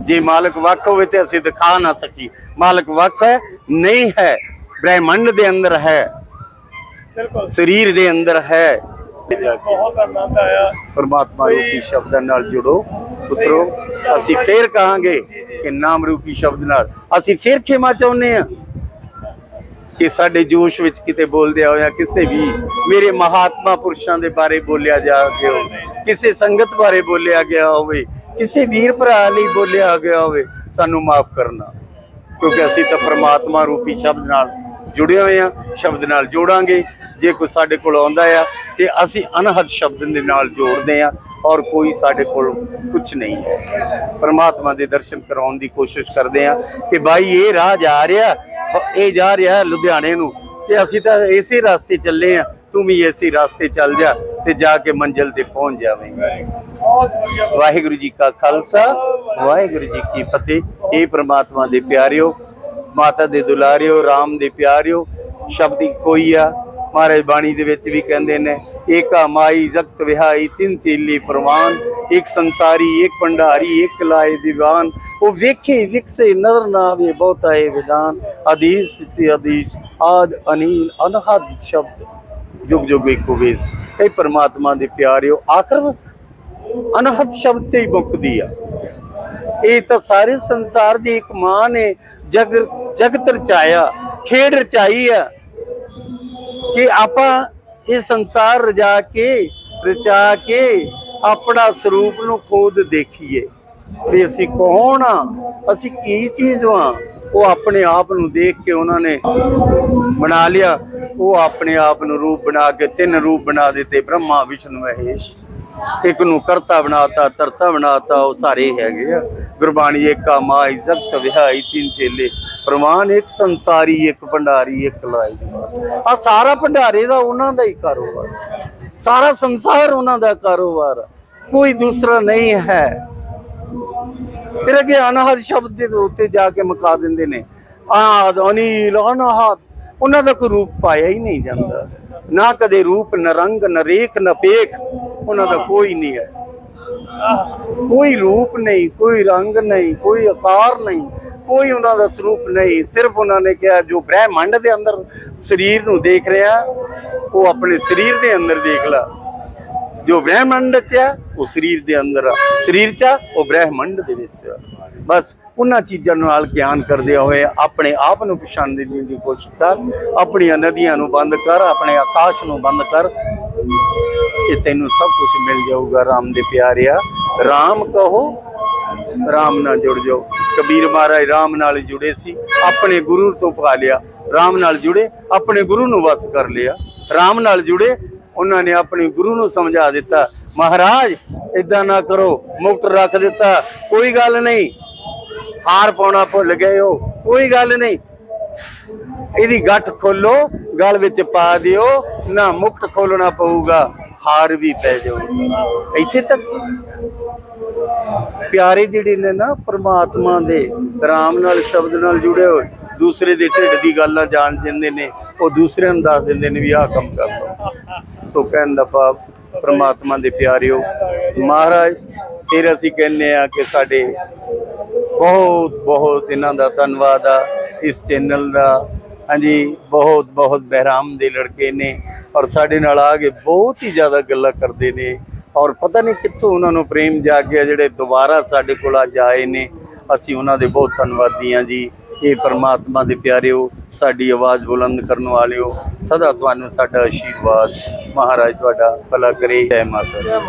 ਜੇ ਮਾਲਕ ਵੱਖ ਹੋਵੇ ਤੇ ਅਸੀਂ ਦਿਖਾ ਨਾ ਸਕੀ ਮਾਲਕ ਵੱਖ ਹੈ ਨਹੀਂ ਹੈ ਬ੍ਰਹਿਮੰਡ ਦੇ ਅੰਦਰ ਹੈ। ਬਿਲਕੁਲ। ਸਰੀਰ ਦੇ ਅੰਦਰ ਹੈ। ਬਹੁਤ ਆਨੰਦ ਆਇਆ। ਪਰਮਾਤਮਾ ਰੂਪੀ ਸ਼ਬਦਾਂ ਨਾਲ ਜੁੜੋ। ਪੁੱਤਰੋ ਅਸੀਂ ਫੇਰ ਕਹਾਂਗੇ ਕਿ ਨਾਮ ਰੂਪੀ ਸ਼ਬਦ ਨਾਲ। ਅਸੀਂ ਫੇਰ ਖੇਮਾ ਚਾਹੁੰਦੇ ਆ ਕਿ ਸਾਡੇ ਜੋਸ਼ ਵਿੱਚ ਕਿਤੇ ਬੋਲਦਿਆ ਹੋਇਆ ਕਿਸੇ ਵੀ ਮੇਰੇ ਮਹਾਤਮਾ ਪੁਰਸ਼ਾਂ ਦੇ ਬਾਰੇ ਬੋਲਿਆ ਜਾ ਗਿਆ ਹੋਵੇ, ਕਿਸੇ ਸੰਗਤ ਬਾਰੇ ਬੋਲਿਆ ਗਿਆ ਹੋਵੇ, ਕਿਸੇ ਵੀਰ ਭਰਾ ਲਈ ਬੋਲਿਆ ਗਿਆ ਹੋਵੇ, ਸਾਨੂੰ ਮਾਫ ਕਰਨਾ। ਕਿਉਂਕਿ ਅਸੀਂ ਤਾਂ ਪ੍ਰਮਾਤਮਾ ਰੂਪੀ ਸ਼ਬਦ ਨਾਲ ਜੁੜੇ ਹੋਏ ਆ ਸ਼ਬਦ ਨਾਲ ਜੋੜਾਂਗੇ। ਜੇ ਕੋਈ ਸਾਡੇ ਕੋਲ ਆਉਂਦਾ ਆ ਤੇ ਅਸੀਂ ਅਨਹਦ ਸ਼ਬਦ ਦੇ ਨਾਲ ਜੋੜਦੇ ਆ ਔਰ ਕੋਈ ਸਾਡੇ ਕੋਲ ਕੁਝ ਨਹੀਂ ਹੈ। ਪਰਮਾਤਮਾ ਦੇ ਦਰਸ਼ਨ ਕਰਾਉਣ ਦੀ ਕੋਸ਼ਿਸ਼ ਕਰਦੇ ਆ ਕਿ ਭਾਈ ਇਹ ਰਾਹ ਜਾ ਰਿਹਾ, ਇਹ ਜਾ ਰਿਹਾ ਲੁਧਿਆਣੇ ਨੂੰ ਤੇ ਅਸੀਂ ਤਾਂ ਇਸੇ ਰਸਤੇ ਚੱਲੇ ਆ ਤੂੰ ਵੀ ਇਸੇ ਰਸਤੇ ਚੱਲ ਜਾ ਤੇ ਜਾ ਕੇ ਮੰਜ਼ਿਲ ਤੇ ਪਹੁੰਚ ਜਾਵੇਂਗਾ। ਵਾਹਿਗੁਰੂ ਜੀ ਕਾ ਖਾਲਸਾ, ਵਾਹਿਗੁਰੂ ਜੀ ਕੀ ਫਤਿਹ। ਇਹ ਪ੍ਰਮਾਤਮਾ ਦੇ ਪਿਆਰਿਓ, ਮਾਤਾ ਦੇ ਦੁਲਾਰਿਓ RAM ਦੇ ਪਿਆਰਿਓ ਸ਼ਬਦ ਹੀ ਕੋਈ ਆ ਮਹਾਰਾਜ ਬਾਣੀ ਦੇ ਵਿੱਚ ਵੀ ਕਹਿੰਦੇ ਨੇ, ਏਕਾ ਮਾਈ ਜ਼ਗਤ ਵਿਹਾਈ ਤਿੰਨ ਤੀਲੀ ਪ੍ਰਵਾਨ, ਇੱਕ ਸੰਸਾਰੀ, ਇੱਕ ਭੰਡਾਰੀ, ਇੱਕ ਲਾਏ ਦੀਵਾਨ। ਉਹ ਵੇਖੇ, ਵਿਕਸੇ ਨਦਰ ਨਾ ਆਵੇ ਬਹੁਤਾ ਏ ਵਿਦਾਨ ਆਦੀਸ ਤਿਸੀ ਆਦੀਸ਼ ਆਦ ਅਨੀਲ, ਅਨਹਦ ਸ਼ਬਦ। ਜੁਗ ਜੁਗ ਇੱਕੋ ਵੇਸ। ਇਹ ਪ੍ਰਮਾਤਮਾ ਦੇ ਪਿਆਰਿਓ ਆਖਰ ਅਨਹਦ ਸ਼ਬਦ ਤੇ ਹੀ ਮੁੱਕਦੀ ਆ। ਇਹ ਤਾਂ ਸਾਰੇ ਸੰਸਾਰ ਦੀ ਇੱਕ ਮਾਂ ਨੇ ਜਗ ਜਗਤ ਰਚਾਇਆ, ਖੇਡ ਰਚਾਈ ਆ। ਕਿ ਆਪਾਂ ਇਹ ਸੰਸਾਰ ਰਜਾ ਕੇ, ਰਚਾ ਕੇ ਆਪਣਾ ਸਰੂਪ ਨੂੰ ਖੁਦ ਦੇਖੀਏ। ਤੇ ਅਸੀਂ ਕੌਣ ਆ? ਅਸੀਂ ਕੀ ਚੀਜ਼ ਵਾਂ? ਉਹ ਆਪਣੇ ਆਪ ਨੂੰ ਦੇਖ ਕੇ ਉਹਨਾਂ ਨੇ ਬਣਾ ਲਿਆ। ਉਹ ਆਪਣੇ ਆਪ ਨੂੰ ਰੂਪ ਬਣਾ ਕੇ, ਤਿੰਨ ਰੂਪ ਬਣਾ ਦਿੱਤੇ, ਬ੍ਰਹਮਾ, ਵਿਸ਼ਨੂੰ, ਮਹੇਸ਼। ਇੱਕ ਨੂੰ ਕਰਤਾ ਬਣਾਤਾ ਤਰਤਾ ਬਣਾਤਾ, ਉਹ ਸਾਰੇ ਹੈਗੇ ਆ। ਗੁਰਬਾਣੀ ਏਕਾ ਮਾਈ ਜ਼ਗਤ ਵਿਹਾਈ, ਤਿੰਨ ਚੇਲੇ। ਪ੍ਰਮਾਨ ਇੱਕ ਸੰਸਾਰੀ, ਇੱਕ ਭੰਡਾਰੀ, ਇੱਕ ਲਾਈ ਆ ਸਾਰਾ ਭੰਡਾਰੇ ਦਾ ਉਹਨਾਂ ਦਾ ਹੀ ਕਾਰੋਬਾਰ। ਸਾਰਾ ਸੰਸਾਰ ਉਹਨਾਂ ਦਾ ਕਾਰੋਬਾਰ। ਕੋਈ ਦੂਸਰਾ ਨਹੀਂ ਹੈ। ਫਿਰ ਅੱਗੇ ਅਨਹਦ ਸ਼ਬਦ ਦੇ ਉੱਤੇ ਜਾ ਕੇ ਮੁਕਾ ਦਿੰਦੇ ਨੇ। ਆਦ, ਅਨੀਲ ਅਨਹਦ ਉਹਨਾਂ ਦਾ ਕੋਈ ਰੂਪ ਪਾਇਆ ਹੀ ਨਹੀਂ ਜਾਂਦਾ। ਨਾ ਕਦੇ ਰੂਪ, ਨ ਰੰਗ, ਨ ਰੇਖ, ਨ ਪੇਖ ਉਹਨਾਂ ਦਾ ਕੋਈ ਨਹੀਂ ਹੈ। ਕੋਈ ਰੂਪ ਨਹੀਂ, ਕੋਈ ਰੰਗ ਨਹੀਂ, ਕੋਈ ਆਕਾਰ ਨਹੀਂ। ਕੋਈ ਉਹਨਾਂ ਦਾ ਸਰੂਪ ਨਹੀਂ, ਸਿਰਫ ਉਹਨਾਂ ਨੇ ਕਿਹਾ ਜੋ ਬ੍ਰਹਿਮੰਡ ਦੇ ਅੰਦਰ ਸਰੀਰ ਨੂੰ ਦੇਖ ਰਿਹਾ, ਉਹ ਆਪਣੇ ਸਰੀਰ ਦੇ ਅੰਦਰ ਦੇਖ ਲਾ। ਜੋ ਬ੍ਰਹਿਮੰਡ ਚ ਆ, ਉਹ ਸਰੀਰ ਦੇ ਅੰਦਰ ਆ। ਸਰੀਰ ਚ ਆ, ਉਹ ਬ੍ਰਹਿਮੰਡ ਦੇ ਵਿੱਚ ਬਸ ਉਹਨਾਂ ਚੀਜ਼ਾਂ ਨਾਲ ਗਿਆਨ ਕਰਦੇ ਹੋਏ ਆਪਣੇ ਆਪ ਨੂੰ ਪਛਾਣਨ ਦੀ ਕੋਸ਼ਿਸ਼ ਕਰ, ਆਪਣੀਆਂ ਨਦੀਆਂ ਨੂੰ ਬੰਦ ਕਰ, ਆਪਣੇ ਆਕਾਸ਼ ਨੂੰ ਬੰਦ ਕਰ। ਇਹ ਤੈਨੂੰ ਸਭ ਕੁਝ ਮਿਲ ਜਾਊਗਾ RAM ਦੇ ਪਿਆਰਿਆ। RAM ਕਹੋ RAM ਨਾਲ ਜੁੜ ਜਾਓ। ਕਬੀਰ ਮਹਾਰਾਜ RAM ਨਾਲ ਜੁੜੇ ਸੀ, ਆਪਣੇ ਗੁਰੂ ਤੋਂ ਪਾ ਲਿਆ। RAM ਨਾਲ ਜੁੜੇ, ਆਪਣੇ ਗੁਰੂ ਨੂੰ ਵਸ ਕਰ ਲਿਆ। RAM ਨਾਲ ਜੁੜੇ, ਉਹਨਾਂ ਨੇ ਆਪਣੇ ਗੁਰੂ ਨੂੰ ਸਮਝਾ ਦਿੱਤਾ। ਮਹਾਰਾਜ ਇਦਾਂ ਨਾ ਕਰੋ, ਮੁਕਤ ਰੱਖ ਦਿੱਤਾ। ਕੋਈ ਗੱਲ ਨਹੀਂ। ਹਾਰ ਪਾਉਣਾ ਭੁੱਲ ਗਏ ਹੋ। ਕੋਈ ਗੱਲ ਨਹੀਂ। ਇਹਦੀ ਗੱਠ ਖੋਲੋ, ਗਲ ਵਿੱਚ ਪਾ ਦਿਓ। ਨਾ ਮੁਕਤ ਖੋਲਣਾ ਪਊਗਾ। ਹਾਰ ਵੀ ਪੈ ਜਾਊਗਾ ਇੱਥੇ ਤੱਕ ਪਿਆਰੇ ਜਿਹੜੇ ਨੇ ਨਾ ਪ੍ਰਮਾਤਮਾ ਦੇ ਰਾਮ ਨਾਲ, ਸ਼ਬਦ ਨਾਲ ਜੁੜੇ ਹੋਏ, ਦੂਸਰੇ ਦੇ ਢਿੱਡ ਦੀ ਗੱਲਾਂ ਜਾਣ ਦਿੰਦੇ ਨੇ, ਉਹ ਦੂਸਰਿਆਂ ਨੂੰ ਦੱਸ ਦਿੰਦੇ ਨੇ ਵੀ ਆਹ ਕੰਮ ਕਰ ਲਓ। ਸੋ ਕਹਿਣ ਦਾ ਭਾਵ, ਪ੍ਰਮਾਤਮਾ ਦੇ ਪਿਆਰਿਓ, ਮਹਾਰਾਜ, ਫਿਰ ਅਸੀਂ ਕਹਿੰਨੇ ਆ ਕਿ ਸਾਡੇ ਬਹੁਤ ਬਹੁਤ ਇਹਨਾਂ ਦਾ ਧੰਨਵਾਦ ਆ, ਇਸ ਚੈਨਲ ਦਾ। ਹਾਂਜੀ, ਬਹੁਤ ਬਹੁਤ ਬਹਿਰਾਮ ਦੇ ਲੜਕੇ ਨੇ ਔਰ ਸਾਡੇ ਨਾਲ ਆ ਕੇ ਬਹੁਤ ਹੀ ਜ਼ਿਆਦਾ ਗੱਲਾਂ ਕਰਦੇ ਨੇ ਔਰ ਪਤਾ ਨਹੀਂ ਕਿੱਥੋਂ ਉਹਨਾਂ ਨੂੰ ਪ੍ਰੇਮ ਜਾ ਜਾਗਿਆ ਜਿਹੜੇ ਦੁਬਾਰਾ ਸਾਡੇ ਕੋਲ ਆ ਜਾਏ ਨੇ। ਅਸੀਂ ਉਹਨਾਂ ਦੇ ਬਹੁਤ ਧੰਨਵਾਦੀ ਹਾਂ ਜੀ। ਇਹ ਪਰਮਾਤਮਾ ਦੇ ਪਿਆਰਿਓ, ਸਾਡੀ ਆਵਾਜ਼ ਬੁਲੰਦ ਕਰਨ ਵਾਲਿਓ, ਸਦਾ ਤੁਹਾਨੂੰ ਸਾਡਾ ਆਸ਼ੀਰਵਾਦ ਮਹਾਰਾਜ ਤੁਹਾਡਾ ਭਲਾ ਕਰੇ। ਜੈ ਮਾਤਾ